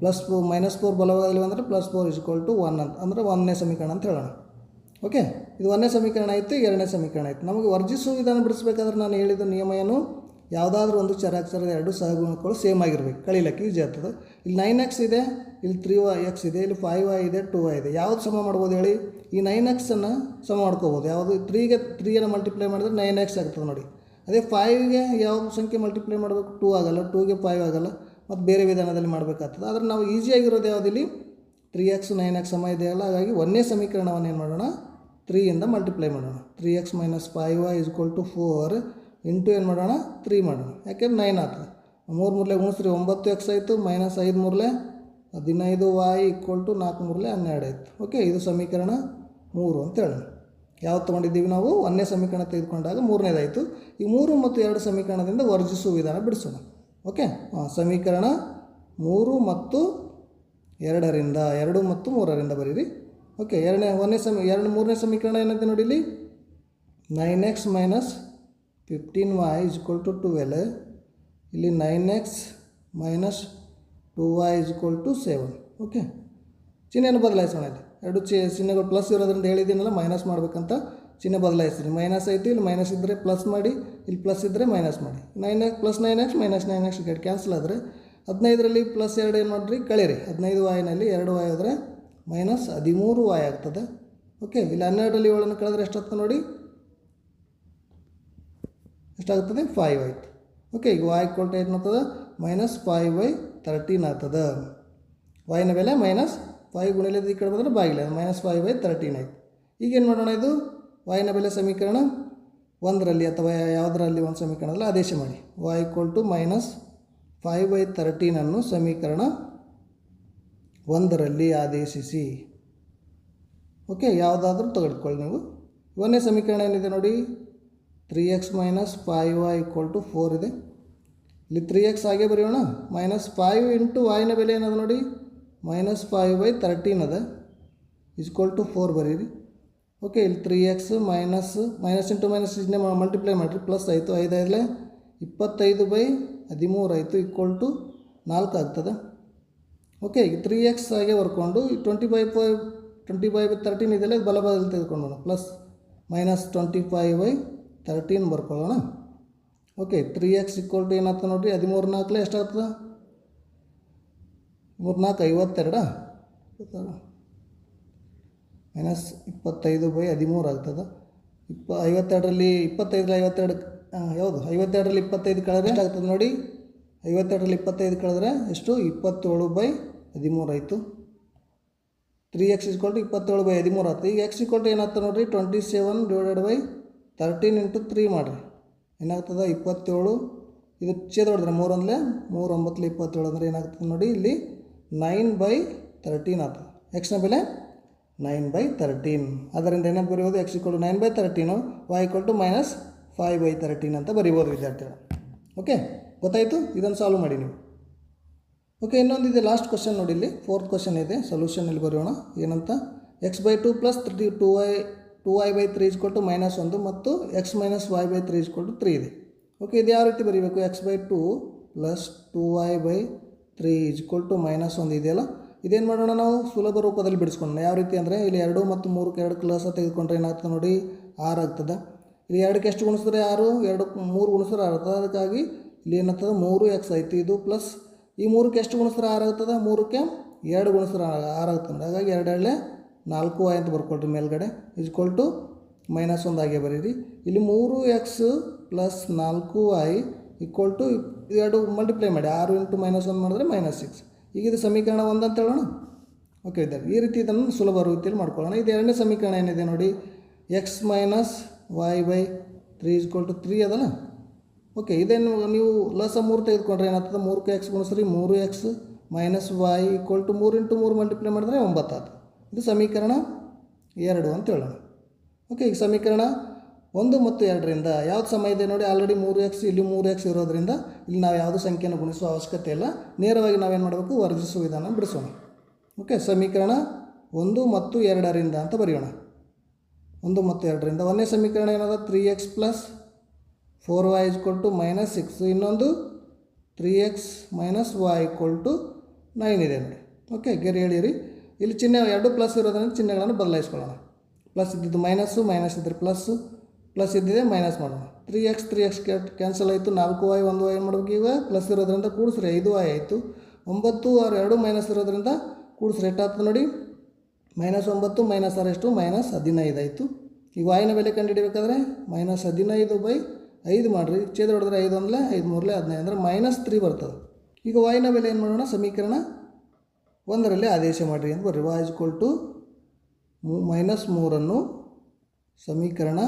plus four minus four ಬಲಭಾಗದಲ್ಲಿ ಬಂದರೆ plus four is equal to one ಅಂತ ಅಂದರೆ ಒಂದನೇ ಸಮೀಕರಣ ಅಂತ ಹೇಳೋಣ. ಓಕೆ? ಇದು ಒಂದನೇ ಸಮೀಕರಣ ಆಯಿತು, ಎರಡನೇ ಸಮೀಕರಣ ಆಯಿತು. ನಮಗೆ ವರ್ಜಿಸುವ ವಿಧಾನ ಬಿಡಿಸ್ಬೇಕಾದ್ರೆ ನಾನು ಹೇಳಿದ ನಿಯಮ ಏನು? ಯಾವುದಾದ್ರೂ ಒಂದು ಚರಾಕ್ಷರದ ಎರಡು ಸಹಗುಣಗಳು ಸೇಮ್ ಆಗಿರ್ಬೇಕು. ಕಳಿಲಕ್ಕೆ ಈಜಿ ಆಗ್ತದೆ. ಇಲ್ಲಿ ನೈನ್ ಎಕ್ಸ್ ಇದೆ, ಇಲ್ಲಿ ತ್ರೀ ವೈ ಎಕ್ಸ್ ಇದೆ, ಇಲ್ಲಿ ಫೈವ್ ವೈ ಇದೆ ಟೂ ವೈ ಇದೆ. ಯಾವ್ದು ಸಮ ಮಾಡ್ಬೋದು ಹೇಳಿ? ಈ ನೈನ್ ಎಕ್ಸನ್ನು ಸಮ ಮಾಡ್ಕೋಬೋದು. ಯಾವುದು? ತ್ರೀಗೆ ತ್ರೀಯನ್ನು ಮಲ್ಟಿಪ್ಲೈ ಮಾಡಿದ್ರೆ ನೈನ್ ಎಕ್ಸ್ ಆಗ್ತದೆ ನೋಡಿ. ಅದೇ ಫೈವ್ಗೆ ಯಾವ ಸಂಖ್ಯೆ ಮಲ್ಟಿಪ್ಲೈ ಮಾಡಬೇಕು? ಟೂ ಆಗಲ್ಲ. ಟೂಗೆ ಫೈವ್ ಆಗಲ್ಲ. ಮತ್ತು ಬೇರೆ ವಿಧಾನದಲ್ಲಿ ಮಾಡಬೇಕಾಗ್ತದೆ. ಆದರೆ ನಾವು ಈಸಿಯಾಗಿರೋದು ಯಾವುದಿಲ್ಲಿ? ತ್ರೀ ಎಕ್ಸ್ ನೈನ್ ಎಕ್ಸ್ ಸಮ ಇದೆಯಲ್ಲ ಹಾಗಾಗಿ ಒಂದನೇ ಸಮೀಕರಣವನ್ನು ಏನು ಮಾಡೋಣ? ತ್ರೀಯಿಂದ ಮಲ್ಟಿಪ್ಲೈ ಮಾಡೋಣ. Three x minus five y is equal to four into ಏನು ಮಾಡೋಣ? ತ್ರೀ ಮಾಡೋಣ. ಯಾಕೆಂದ್ರೆ ನೈನ್ ಆಗ್ತದೆ ಮೂರು ಮೂರಲೆ ಗುಣಿಸ್ರಿ, ಒಂಬತ್ತು ಎಕ್ಸ್ ಆಯಿತು ಮೈನಸ್ ಐದು ಮೂರಲೆ ಹದಿನೈದು ವಾಯ್ ಈಕ್ವಲ್ ಟು ನಾಲ್ಕು ಮೂರಲೆ ಹನ್ನೆರಡು ಆಯಿತು. ಓಕೆ ಇದು ಸಮೀಕರಣ ಮೂರು ಅಂತ ಹೇಳೋಣ. ಯಾವ್ದು ತೊಗೊಂಡಿದ್ದೀವಿ ನಾವು? ಒಂದನೇ ಸಮೀಕರಣ ತೆಗೆದುಕೊಂಡಾಗ ಮೂರನೇದಾಯಿತು. ಈ ಮೂರು ಮತ್ತು ಎರಡು ಸಮೀಕರಣದಿಂದ ವರ್ಜಿಸುವ ವಿಧಾನ ಬಿಡಿಸೋಣ. ಓಕೆ ಹಾಂ ಸಮೀಕರಣ ಮೂರು ಮತ್ತು ಎರಡರಿಂದ, ಎರಡು ಮತ್ತು ಮೂರರಿಂದ ಬರೀರಿ. ಓಕೆ ಎರಡನೇ, ಒಂದನೇ ಸಮೀ, ಎರಡು, ಮೂರನೇ ಸಮೀಕರಣ ಏನಂತೆ ನೋಡಿ ಇಲ್ಲಿ nine x minus fifteen y is equal to twelve ಇಲ್ಲಿ nine x minus two y is equal to seven okay ಚಿಹ್ನೆಯನ್ನು ಬದಲಾಯಿಸೋಣ ಇಲ್ಲಿ. ಎರಡು ಚಿ, ಚಿಹ್ನೆಗಳು ಪ್ಲಸ್ ಇರೋದ್ರಿಂದ ಹೇಳಿದ್ದೀನಲ್ಲ ಮೈನಸ್ ಮಾಡಬೇಕಂತ ಚಿಹ್ನೆ ಬದಲಾಯಿಸ್ತೀನಿ. ಮೈನಸ್ ಐತಿ, ಇಲ್ಲಿ ಮೈನಸ್ ಇದ್ದರೆ ಪ್ಲಸ್ ಮಾಡಿ, ಇಲ್ಲಿ ಪ್ಲಸ್ ಇದ್ದರೆ ಮೈನಸ್ ಮಾಡಿ. Nine x plus nine x minus nine x cancel ಆದರೆ ಹದಿನೈದರಲ್ಲಿ ಪ್ಲಸ್ ಎರಡು ಏನು ಮಾಡಿರಿ? ಕಳೀರಿ. ಹದಿನೈದು ವಾಯಿನಲ್ಲಿ ಎರಡು ವಾಯ್ ಹೋದರೆ ಮೈನಸ್ ಹದಿಮೂರು ವಾಯ್ ಆಗ್ತದೆ. ಓಕೆ ಇಲ್ಲಿ ಹನ್ನೆರಡರಲ್ಲಿ ಏಳನ್ನು ಕಳೆದ್ರೆ ಎಷ್ಟಾಗ್ತದೆ ನೋಡಿ? ಎಷ್ಟಾಗ್ತದೆ? ಫೈವ್ ಆಯ್ತು. ಓಕೆ ಈಗ ವಾಯ್ ಕೊಟ್ಟರೆ ಏನಾಗ್ತದೆ? ಮೈನಸ್ ಫೈವ್ ವೈ ತರ್ಟೀನ್ ಆಗ್ತದೆ. ವಾಯ್ನ ಬೆಲೆ ಮೈನಸ್ ಫೈವ್ ಗುಣಿಲಿದ್ದು ಈ ಕಡೆ ಬಂದರೆ ಬಾಗಿಲ ಮೈನಸ್ ಫೈವ್ ವೈ ತರ್ಟೀನ್ ಆಯ್ತು. ಈಗೇನು ಮಾಡೋಣ ಇದು? ವಾಯ್ನ ಬೆಲೆ ಸಮೀಕರಣ ಒಂದರಲ್ಲಿ ಅಥವಾ ಯಾವುದರಲ್ಲಿ ಒಂದು ಸಮೀಕರಣದಲ್ಲಿ ಆದೇಶ ಮಾಡಿ. Y equal to minus five by ತರ್ಟೀನನ್ನು ಸಮೀಕರಣ ಒಂದರಲ್ಲಿ ಆದೇಶಿಸಿ. ಓಕೆ, ಯಾವುದಾದ್ರೂ ತೆಗೆದುಕೊಳ್ಳಿ ನೀವು. ಒಂದನೇ ಸಮೀಕರಣ ಏನಿದೆ ನೋಡಿ? Three x minus five y equal to four ಇದೆ. ಇಲ್ಲಿ ತ್ರೀ ಎಕ್ಸ್ ಹಾಗೆ ಬರೆಯೋಣ. ಮೈನಸ್ ಫೈವ್ ಇಂಟು ವೈನ ಬೆಲೆ ಏನದ ನೋಡಿ? ಮೈನಸ್ ಫೈವ್ ಬೈ ತರ್ಟೀನ್ ಅದ. ಈಕ್ವಲ್ ಟು ಫೋರ್ ಬರೀರಿ. ಓಕೆ, ಇಲ್ಲಿ three x minus minus into minus ಇದನ್ನೇ ಮಲ್ಟಿಪ್ಲೈ ಮಾಡಿರಿ. ಪ್ಲಸ್ ಆಯಿತು ಐದೈದಲೆ ಇಪ್ಪತ್ತೈದು ಬೈ ಹದಿಮೂರು ಆಯಿತು ಈಕ್ವಲ್ ಟು ನಾಲ್ಕು ಆಗ್ತದೆ. ಓಕೆ ತ್ರೀ ಎಕ್ಸ್ ಹಾಗೆ ಬರ್ಕೊಂಡು twenty five five twenty five by thirteen ಇದೆಲ್ಲ ಬಲಬದಲ್ಲಿ ಬಲಭಾಗದಲ್ಲಿ ತೆಗೆದುಕೊಂಡು plus minus twenty five by thirteen ಬರ್ಕೊಳ್ಳೋಣ. Okay three x equal to ಏನಾಗ್ತದೆ ನೋಡಿರಿ? ಹದಿಮೂರು ನಾಲ್ಕಲೆ ಎಷ್ಟಾಗ್ತದೆ? ಮೂರು ನಾಲ್ಕು ಐವತ್ತೆರಡ? ಮೈನಸ್ ಇಪ್ಪತ್ತೈದು ಬೈ ಹದಿಮೂರು ಆಗ್ತದೆ. ಇಪ್ಪ, ಐವತ್ತೆರಡರಲ್ಲಿ ಇಪ್ಪತ್ತೈದರಲ್ಲಿ ಐವತ್ತೆರಡು ಯಾವುದು? ಐವತ್ತೆರಡರಲ್ಲಿ ಇಪ್ಪತ್ತೈದು ಕಳೆದ್ರೆ ಎಷ್ಟಾಗ್ತದೆ ನೋಡಿ? ಐವತ್ತೆರಡರಲ್ಲಿ ಇಪ್ಪತ್ತೈದು ಕಳೆದ್ರೆ ಎಷ್ಟು? ಇಪ್ಪತ್ತೇಳು ಬೈ ಹದಿಮೂರು ಆಯಿತು. ತ್ರೀ ಎಕ್ಸ್ ಇಸ್ಕೊಂಡು ಇಪ್ಪತ್ತೇಳು ಬೈ ಹದಿಮೂರು ಆಯ್ತು ಈಗ ಎಕ್ಸ್ ಇಸ್ಕೊಲ್ಟು ಏನಾಗ್ತದೆ ನೋಡಿರಿ? Twenty seven divided by thirteen into three ಮಾಡಿರಿ. ಏನಾಗ್ತದೆ? ಇಪ್ಪತ್ತೇಳು. ಇದು ಚೇದ ಹೊಡೆದ್ರೆ ಮೂರು ಅಂದರೆ ಮೂರು ಒಂಬತ್ತಲ್ಲಿ ಇಪ್ಪತ್ತೇಳು ಅಂದರೆ ಏನಾಗ್ತದೆ ನೋಡಿ? ಇಲ್ಲಿ ನೈನ್ ಬೈ ತರ್ಟೀನ್ ಆಗ್ತದೆ ಎಕ್ಸ್ನ ಬೆಲೆ ನೈನ್ ಬೈ ತರ್ಟೀನ್ ಅದರಿಂದ ಏನಾಗಿ ಬರೆಯೋದು x equal nine by thirteen y equal to minus five by thirteen ಅಂತ ಬರಿಬೋದು ವಿದ್ಯಾರ್ಥಿಗಳು. ಓಕೆ ಗೊತ್ತಾಯಿತು? ಇದನ್ನು ಸಾಲ್ವ್ ಮಾಡಿ ನೀವು. ಓಕೆ ಇನ್ನೊಂದು ಇದೆ ಲಾಸ್ಟ್ ಕ್ವಶನ್ ನೋಡಿ ಇಲ್ಲಿ. ಫೋರ್ತ್ ಕ್ವಶನ್ ಇದೆ. ಸೊಲ್ಯೂಷನ್ ಇಲ್ಲಿ ಬರೆಯೋಣ ಏನಂತ? X by two plus three two y two y by three is equal to minus ಒಂದು ಮತ್ತು x minus y by three is equal to three ಇದೆ. ಓಕೆ ಇದು ಯಾವ ರೀತಿ ಬರೀಬೇಕು? X by two plus two y by three is equal to minus ಒಂದು ಇದೆಯಲ್ಲ? ಇದೇನು ಮಾಡೋಣ ನಾವು? ಸುಲಭ ರೂಪದಲ್ಲಿ ಬಿಡಿಸ್ಕೊಂಡು ಯಾವ ರೀತಿ ಅಂದರೆ ಇಲ್ಲಿ ಎರಡು ಮತ್ತು ಮೂರಕ್ಕೆ ಎರಡು ಕ್ಲಾಸ ತೆಗೆದುಕೊಂಡ್ರೆ ಏನಾಗ್ತದೆ ನೋಡಿ? ಆರು ಆಗ್ತದೆ. ಇಲ್ಲಿ ಎರಡಕ್ಕೆ ಎಷ್ಟು ಗುಣಿಸಿದ್ರೆ ಆರು? ಎರಡು, ಮೂರು ಗುಣಿಸಿದ್ರೆ ಆರು. ಅದಕ್ಕಾಗಿ ಇಲ್ಲಿ ಏನಾಗ್ತದೆ? ಮೂರು ಎಕ್ಸ್ ಐತಿ ಇದು ಪ್ಲಸ್ ಈ ಮೂರಕ್ಕೆ ಎಷ್ಟು ಗುಣಸ್ತರ ಆರು ಆಗ್ತದೆ ಮೂರಕ್ಕೆ ಎರಡು ಗುಣಸ್ತರ ಆರಾಗುತ್ತೆ ಆಗ್ತದೆ ಹಾಗಾಗಿ ಎರಡು ಎರಡೇ ನಾಲ್ಕು ವೈ ಅಂತ ಬರ್ಕೊಳ್ರಿ ಮೇಲ್ಗಡೆ. ಇಸ್ಕೊಲ್ ಟು ಮೈನಸ್ ಒಂದು ಹಾಗೆ ಬರೀರಿ. ಇಲ್ಲಿ ಮೂರು ಎಕ್ಸ್ ಪ್ಲಸ್ ನಾಲ್ಕು ವೈ ಈಕ್ವಲ್ ಟು ಎರಡು ಮಲ್ಟಿಪ್ಲೈ ಮಾಡಿ. ಆರು ಇಂಟು ಮೈನಸ್ ಒಂದು ಮಾಡಿದ್ರೆ ಮೈನಸ್ ಸಿಕ್ಸ್ ಈಗ ಇದು ಸಮೀಕರಣ ಒಂದು ಅಂತ ಹೇಳೋಣ? ಓಕೆ ಇದ್ದಾರೆ. ಈ ರೀತಿ ಇದನ್ನು ಸುಲಭ ರೀತಿಯಲ್ಲಿ ಮಾಡ್ಕೊಳ್ಳೋಣ. ಇದು ಎರಡನೇ ಸಮೀಕರಣ ಏನಿದೆ ನೋಡಿ? X minus y by three is equal to three ಅದಲ್ಲ? ಓಕೆ ಇದೇನು ನೀವು ಲಸ ಮೂರು ತೆಗೆದುಕೊಂಡ್ರೆ ಏನಾಗ್ತದೆ? ಮೂರಕ್ಕೆ ಎಕ್ಸ್ ಗುಣಿಸ್ರಿ, ಮೂರು x minus y equal to ಮೂರು ಇಂಟು ಮೂರು ಮಲ್ಟಿಪ್ಲೈ ಮಾಡಿದ್ರೆ ಒಂಬತ್ತು ಆಯ್ತು ಇದು ಸಮೀಕರಣ ಎರಡು ಅಂತ ಹೇಳೋಣ. ಓಕೆ ಈಗ ಸಮೀಕರಣ ಒಂದು ಮತ್ತು ಎರಡರಿಂದ ಯಾವ್ದು ಸಮಯ ಇದೆ ನೋಡಿ? ಆಲ್ರೆಡಿ ಮೂರು ಎಕ್ಸ್, ಇಲ್ಲಿ ಮೂರು ಎಕ್ಸ್ ಇರೋದ್ರಿಂದ ಇಲ್ಲಿ ನಾವು ಯಾವುದು ಸಂಖ್ಯೆಯನ್ನು ಗುಣಿಸುವ ಅವಶ್ಯಕತೆ ಇಲ್ಲ. ನೇರವಾಗಿ ನಾವೇನು ಮಾಡಬೇಕು? ವರ್ಜಿಸುವ ವಿಧಾನ ಬಿಡಿಸೋಣ. ಓಕೆ ಸಮೀಕರಣ ಒಂದು ಮತ್ತು ಎರಡರಿಂದ ಅಂತ ಬರೆಯೋಣ. ಒಂದು ಮತ್ತು ಎರಡರಿಂದ ಒಂದನೇ ಸಮೀಕರಣ ಏನದ? Three x plus four y is equal to minus six ಇನ್ನೊಂದು three x minus y equal to nine ಇದೆ ನೋಡಿ. ಓಕೆ ಗೆರೆ ಹೇಳಿರಿ ಇಲ್ಲಿ ಚಿಹ್ನೆ ಎರಡು ಪ್ಲಸ್ ಇರೋದ್ರಿಂದ ಚಿಹ್ನೆಗಳನ್ನು ಬದಲಾಯಿಸ್ಕೊಳ್ಳೋಣ. ಪ್ಲಸ್ ಇದ್ದಿದ್ದು ಮೈನಸ್ಸು ಮೈನಸ್ ಇದ್ದರೆ ಪ್ಲಸ್ಸು ಪ್ಲಸ್ ಇದ್ದಿದೆ ಮೈನಸ್ ಮಾಡೋಣ. Three x three x cancel ಆಯಿತು. ನಾಲ್ಕು ವೈ ಒಂದು ವೈ ಮಾಡ್ಬೇಕು ಈಗ? ಪ್ಲಸ್ ಇರೋದ್ರಿಂದ ಕೂಡಿಸ್ರಿ, ಐದು ವೈ ಆಯಿತು. ಒಂಬತ್ತು ಆರು ಎರಡು ಮೈನಸ್ ಇರೋದ್ರಿಂದ ಕೂಡಿಸ್ರಿ. ಎಷ್ಟಾಗ್ತದೆ ನೋಡಿ? ಮೈನಸ್ ಒಂಬತ್ತು ಮೈನಸ್ ಆರು ಎಷ್ಟು? ಮೈನಸ್ ಹದಿನೈದು ಆಯಿತು. ಈಗ ವಾಯಿನ ಬೆಲೆ ಕಂಡುಹಿಡಿಬೇಕಾದ್ರೆ? ಮೈನಸ್ ಹದಿನೈದು ಬೈ ಐದು ಮಾಡಿರಿ, ಛೇದ ಹೊಡೆದ್ರೆ ಐದು ಒಂದಲೇ, ಐದು ಮೂರಲೆ, ಹದಿನೈದು ಅಂದರೆ ಮೈನಸ್ ತ್ರೀ ಬರ್ತದೆ. ಈಗ ವಾಯಿನ ಬೆಲೆ ಏನು ಮಾಡೋಣ? ಸಮೀಕರಣ ಒಂದರಲ್ಲಿ ಆದೇಶ ಮಾಡಿರಿ ಅಂತ ಬರ್ರಿ. ವಾಯ್ ಇಸ್ಕೊಲ್ ಟು ಮೂ ಮೈನಸ್ ಮೂರನ್ನು ಸಮೀಕರಣ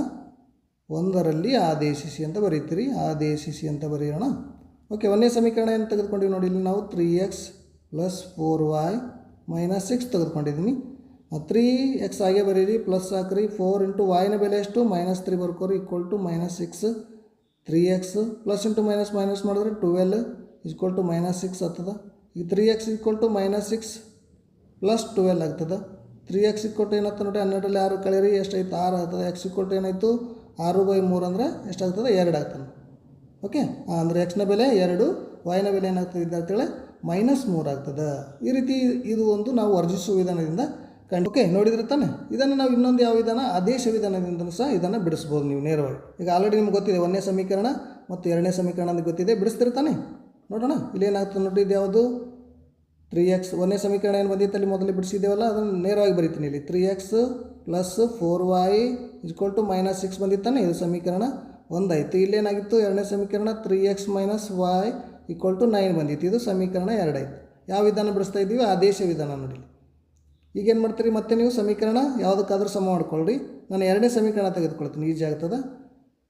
ಒಂದರಲ್ಲಿ ಆದೇಶಿಸಿ ಅಂತ ಬರೀತೀರಿ. ಆದೇಶಿಸಿ ಅಂತ ಬರೆಯೋಣ. ಓಕೆ ಒಂದೇ ಸಮೀಕರಣ ಏನು ತೆಗೆದುಕೊಂಡಿವಿ ನೋಡಿ, ಇಲ್ಲಿ ನಾವು three X plus four Y minus six ತೆಗೆದುಕೊಂಡಿದ್ದೀನಿ three X ಹಾಗೆ ಬರೀರಿ ಪ್ಲಸ್ ಹಾಕ್ರಿ ಫೋರ್ ಇಂಟು ವಾಯ್ನ ಬೆಲೆ ಎಷ್ಟು? Minus three ಬರ್ಕೋರಿ equal to minus six three X plus into minus minus ಮಾಡಿದ್ರೆ twelve equal to minus six ಆಗ್ತದೆ. ಈಗ three X equal to minus six plus twelve ಆಗ್ತದೆ. ತ್ರೀ ಎಕ್ಸ್ ಇಕ್ಕೊಟ್ಟು ಏನಾಗ್ತದೆ ನೋಡಿ ಹನ್ನೆರಡರಲ್ಲಿ ಆರು ಕಳೀರಿ ಎಷ್ಟಾಯ್ತು? ಆರು ಆಗ್ತದೆ. ಎಕ್ಸ್ ಇಕ್ಕೊಟ್ಟು ಏನಾಯಿತು? ಆರು ಬೈ ಮೂರು ಅಂದರೆ ಎಷ್ಟಾಗ್ತದೆ? ಎರಡು ಆಗ್ತದೆ. ಓಕೆ ಅಂದರೆ ಎಕ್ಸ್ನ ಬೆಲೆ ಎರಡು ವೈನ ಬೆಲೆ ಏನಾಗ್ತದೆ ಅಂತೇಳಿ ಮೈನಸ್ ಮೂರು ಆಗ್ತದೆ. ಈ ರೀತಿ ಇದು ಒಂದು ನಾವು ವರ್ಜಿಸುವ ವಿಧಾನದಿಂದ ಕಂಡು ಓಕೆ, ನೋಡಿದ್ರೆ ತಾನೆ? ಇದನ್ನು ನಾವು ಇನ್ನೊಂದು ಯಾವ ವಿಧಾನ? ಆದೇಶ ವಿಧಾನದಿಂದ ಸಹ ಇದನ್ನು ಬಿಡಿಸ್ಬೋದು ನೀವು ನೇರವಾಗಿ. ಈಗ ಆಲ್ರೆಡಿ ನಿಮ್ಗೆ ಗೊತ್ತಿದೆ, ಒಂದನೇ ಸಮೀಕರಣ ಮತ್ತು ಎರಡನೇ ಸಮೀಕರಣ ಅಂತ ಗೊತ್ತಿದೆ ಬಿಡಿಸ್ತಿರ್ತಾನೆ ನೋಡೋಣ, ಇಲ್ಲಿ ಏನಾಗ್ತದೆ ನೋಡಿ ಇದು ಯಾವುದು? ತ್ರೀ ಎಕ್ಸ್ ಒಂದನೇ ಸಮೀಕರಣ ಏನು ಬಂದಿತ್ತು ಅಲ್ಲಿ ಮೊದಲು ಬಿಡಿಸಿದ್ದೇವಲ್ಲ, ಅದನ್ನು ನೇರವಾಗಿ ಬರಿತೀನಿ ಇಲ್ಲಿ. Three x plus four y is equal to minus six ಬಂದಿತ್ತಾನೆ ಇದು ಸಮೀಕರಣ ಒಂದಾಯಿತು. ಇಲ್ಲೇನಾಗಿತ್ತು ಎರಡನೇ ಸಮೀಕರಣ three x minus y equal to nine ಬಂದಿತ್ತು, ಇದು ಸಮೀಕರಣ ಎರಡಾಯಿತು. ಯಾವ ವಿಧಾನ ಬಿಡಿಸ್ತಾ ಇದ್ದೀವಿ? ಆದೇಶ ವಿಧಾನ ನೋಡಿ ಈಗ ಏನು ಮಾಡ್ತೀರಿ? ಮತ್ತೆ ನೀವು ಸಮೀಕರಣ ಯಾವುದಕ್ಕಾದ್ರೂ ಸಮ ಮಾಡ್ಕೊಳ್ಳ್ರಿ ನಾನು ಎರಡನೇ ಸಮೀಕರಣ ತೆಗೆದುಕೊಳ್ತೀನಿ. ಈಜಿ ಆಗ್ತದೆ?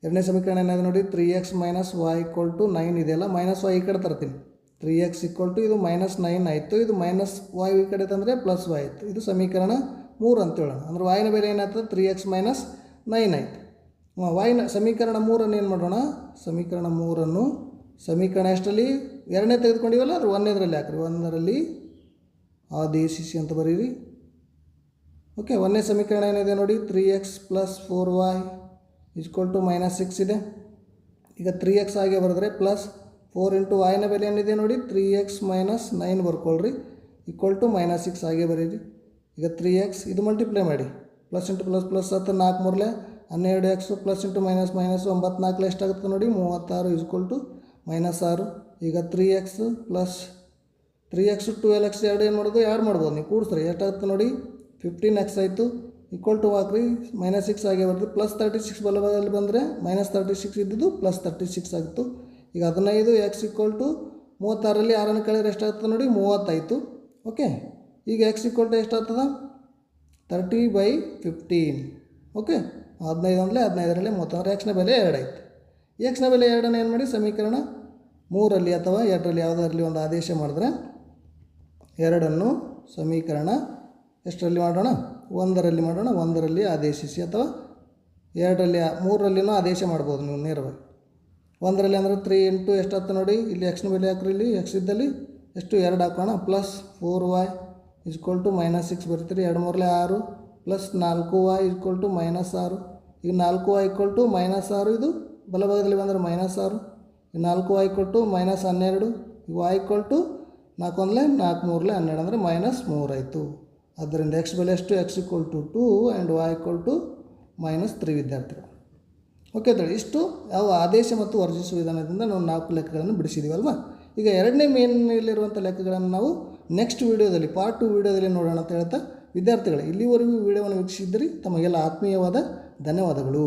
ಎರಡನೇ ಸಮೀಕರಣ ಏನಾಗಿದೆ ನೋಡಿ three x minus y equal to nine ಇದೆಯಲ್ಲ ಮೈನಸ್ ವೈ ಈ ಕಡೆ ತರ್ತೀನಿ. ತ್ರೀ ಎಕ್ಸ್ ಈಕ್ವಲ್ ಟು ಇದು ಮೈನಸ್ ನೈನ್ ಆಯಿತು. ಇದು ಮೈನಸ್ ವೈ ಈ ಕಡೆ ತಂದರೆ ಪ್ಲಸ್ ವೈ ಆಯಿತು. ಇದು ಸಮೀಕರಣ ಮೂರು ಅಂತ ಹೇಳೋಣ. ಅಂದ್ರೆ ವಾಯಿನ ಬೆಲೆ ಏನಾಗ್ತದೆ ತ್ರೀ ಎಕ್ಸ್ ಮೈನಸ್ ನೈನ್ ಆಯಿತು. ವಾಯಿನ ಸಮೀಕರಣ ಮೂರನ್ನು ಏನು ಮಾಡೋಣ? ಸಮೀಕರಣ ಮೂರನ್ನು ಸಮೀಕರಣ ಎಷ್ಟರಲ್ಲಿ? ಎರಡನೇ ತೆಗೆದುಕೊಂಡಿವಲ್ಲ? ಅದು ಒಂದನೇದರಲ್ಲಿ ಹಾಕ್ರಿ. ಒಂದರಲ್ಲಿ ಆದೇಶಿಸಿ ಅಂತ ಬರೀರಿ. ಓಕೆ ಒಂದನೇ ಸಮೀಕರಣ ಏನಿದೆ ನೋಡಿ three x plus four y is equal to minus six ಇದೆ. ಈಗ ತ್ರೀ ಎಕ್ಸ್ ಹಾಗೆ ಬರೆದ್ರೆ ಪ್ಲಸ್ ಫೋರ್ ಇಂಟು ವಾಯ್ನ ಬೆಲೆ ಏನಿದೆ ನೋಡಿ ತ್ರೀ ಎಕ್ಸ್ ಮೈನಸ್ ನೈನ್ ಬರ್ಕೊಳ್ರಿ. ಈಕ್ವಲ್ ಟು ಮೈನಸ್ ಸಿಕ್ಸ್ ಹಾಗೆ ಬರೀರಿ. ಈಗ ತ್ರೀ ಎಕ್ಸ್ ಇದು ಮಲ್ಟಿಪ್ಲೈ ಮಾಡಿ. ಪ್ಲಸ್ ಇಂಟು ಪ್ಲಸ್ ಪ್ಲಸ್ ಹತ್ತು, ನಾಲ್ಕು ಮೂರಲೆ ಹನ್ನೆರಡು x plus into minus minus ಒಂಬತ್ತು ಎಷ್ಟಾಗುತ್ತೆ ನೋಡಿ, ಮೂವತ್ತಾರು ಇಸ್ಕೊಲ್ ಟು ಮೈನಸ್ ಆರು. ಈಗ three x plus three x L X ಎರಡು ಏನು ಮಾಡೋದು? ಎರಡು ಮಾಡ್ಬೋದು? ನೀವು ಕೂಡಿಸ್ರಿ. ಎಷ್ಟಾಗುತ್ತೆ ನೋಡಿ? ಫಿಫ್ಟೀನ್ ಎಕ್ಸ್ ಆಯಿತು ಈಕ್ವಲ್ ಟು ಹಾಕ್ರಿ ಮೈನಸ್ ಸಿಕ್ಸ್ ಆಗೇ ಬರ್ತದೆ. ಪ್ಲಸ್ ತರ್ಟಿ ಸಿಕ್ಸ್ ಬಲಭಾಗದಲ್ಲಿ ಬಂದರೆ ಮೈನಸ್ ತರ್ಟಿ ಸಿಕ್ಸ್ ಇದ್ದಿದ್ದು ಪ್ಲಸ್ ತರ್ಟಿ ಸಿಕ್ಸ್ ಆಗಿತ್ತು. ಈಗ ಹದಿನೈದು ಎಕ್ಸ್ ಈಕ್ವಲ್ ಟು ಮೂವತ್ತಾರಲ್ಲಿ ಆರನ್ನು ಕಳೆದ್ರೆ ಎಷ್ಟಾಗ್ತದೆ ನೋಡಿ, ಮೂವತ್ತಾಯಿತು. ಓಕೆ ಈಗ ಎಕ್ಸ್ ಈಕ್ವಲ್ ಟು ಎಷ್ಟಾಗ್ತದೆ? ತರ್ಟಿ ಬೈ ಫಿಫ್ಟೀನ್ ಓಕೆ ಹದಿನೈದು ಅಂದರೆ ಹದಿನೈದರಲ್ಲಿ ಮೂವತ್ತಾರು ಎಕ್ಸ್ನ ಬೆಲೆ ಎರಡಾಯ್ತು. ಎಕ್ಸ್ನ ಬೆಲೆ ಎರಡನ್ನು ಏನು ಮಾಡಿ, ಸಮೀಕರಣ ಮೂರಲ್ಲಿ ಅಥವಾ ಎರಡರಲ್ಲಿ ಯಾವುದರಲ್ಲಿ ಒಂದು ಆದೇಶ ಮಾಡಿದ್ರೆ ಎರಡನ್ನು ಸಮೀಕರಣ ಎಷ್ಟರಲ್ಲಿ ಮಾಡೋಣ? ಒಂದರಲ್ಲಿ ಮಾಡೋಣ, ಒಂದರಲ್ಲಿ ಆದೇಶಿಸಿ ಅಥವಾ ಎರಡರಲ್ಲಿ, ಮೂರರಲ್ಲಿನೂ ಆದೇಶ ಮಾಡ್ಬೋದು ನೀವು ನೇರವಾಗಿ. ಒಂದರಲ್ಲಿ ಅಂದರೆ ತ್ರೀ ಇಂಟು ಎಷ್ಟಾಗ್ತದೆ ನೋಡಿ? ಇಲ್ಲಿ ಎಕ್ಸ್ನ ಬೆಲೆ ಹಾಕ್ರಿ ಇಲ್ಲಿ ಎಕ್ಸ್ ಇದ್ದಲ್ಲಿ ಎಷ್ಟು? ಎರಡು ಹಾಕೋಣ. Plus four y is equal to minus six ಬರ್ತೀರಿ. ಎರಡು ಮೂರಲೆ ಆರು ಪ್ಲಸ್ ನಾಲ್ಕು ವಾಯ್ ಇಸ್ಕೊಲ್ ಟು ಮೈನಸ್ ಆರು. ಈಗ ನಾಲ್ಕು ವೈ ಇಕ್ವಲ್ ಟು ಮೈನಸ್ ಆರು ಇದು ಬಲಭಾಗದಲ್ಲಿ ಬಂದರೆ ಮೈನಸ್ ಆರು. ಈಗ ನಾಲ್ಕು ವಾಯ್ ಇಕ್ವಲ್ ಟು ಮೈನಸ್ ಹನ್ನೆರಡು, ಈ ವೈ ಇಕ್ವಲ್ ಟು ನಾಲ್ಕು ಒಂದಲೇ ನಾಲ್ಕು ಮೂರಲೆ ಹನ್ನೆರಡು ಅಂದರೆ ಮೈನಸ್ ಮೂರಾಯಿತು ಆದ್ದರಿಂದ ಎಕ್ಸ್ ಬೆಲೆ ಎಷ್ಟು x equal to two and y equal to minus three ವಿದ್ಯಾರ್ಥಿಗಳು. ಓಕೆ ತಳಿ ಇಷ್ಟು ಯಾವ ಆದೇಶ ಮತ್ತು ವರ್ಜಿಸುವ ವಿಧಾನದಿಂದ ನಾವು ನಾಲ್ಕು ಲೆಕ್ಕಗಳನ್ನು ಬಿಡಿಸಿದ್ದೀವಲ್ವಾ ಈಗ ಎರಡನೇ ಮೇನ್ನಲ್ಲಿರುವಂಥ ಲೆಕ್ಕಗಳನ್ನು ನಾವು ನೆಕ್ಸ್ಟ್ ವೀಡಿಯೋದಲ್ಲಿ ಪಾರ್ಟ್ ಟು ವೀಡಿಯೋದಲ್ಲಿ ನೋಡೋಣ ಅಂತ ಹೇಳ್ತಾ, ವಿದ್ಯಾರ್ಥಿಗಳೇ, ಇಲ್ಲಿವರೆಗೂ ವೀಡಿಯೋವನ್ನು ವೀಕ್ಷಿಸಿದ್ರಿ ತಮಗೆಲ್ಲ ಆತ್ಮೀಯವಾದ ಧನ್ಯವಾದಗಳು.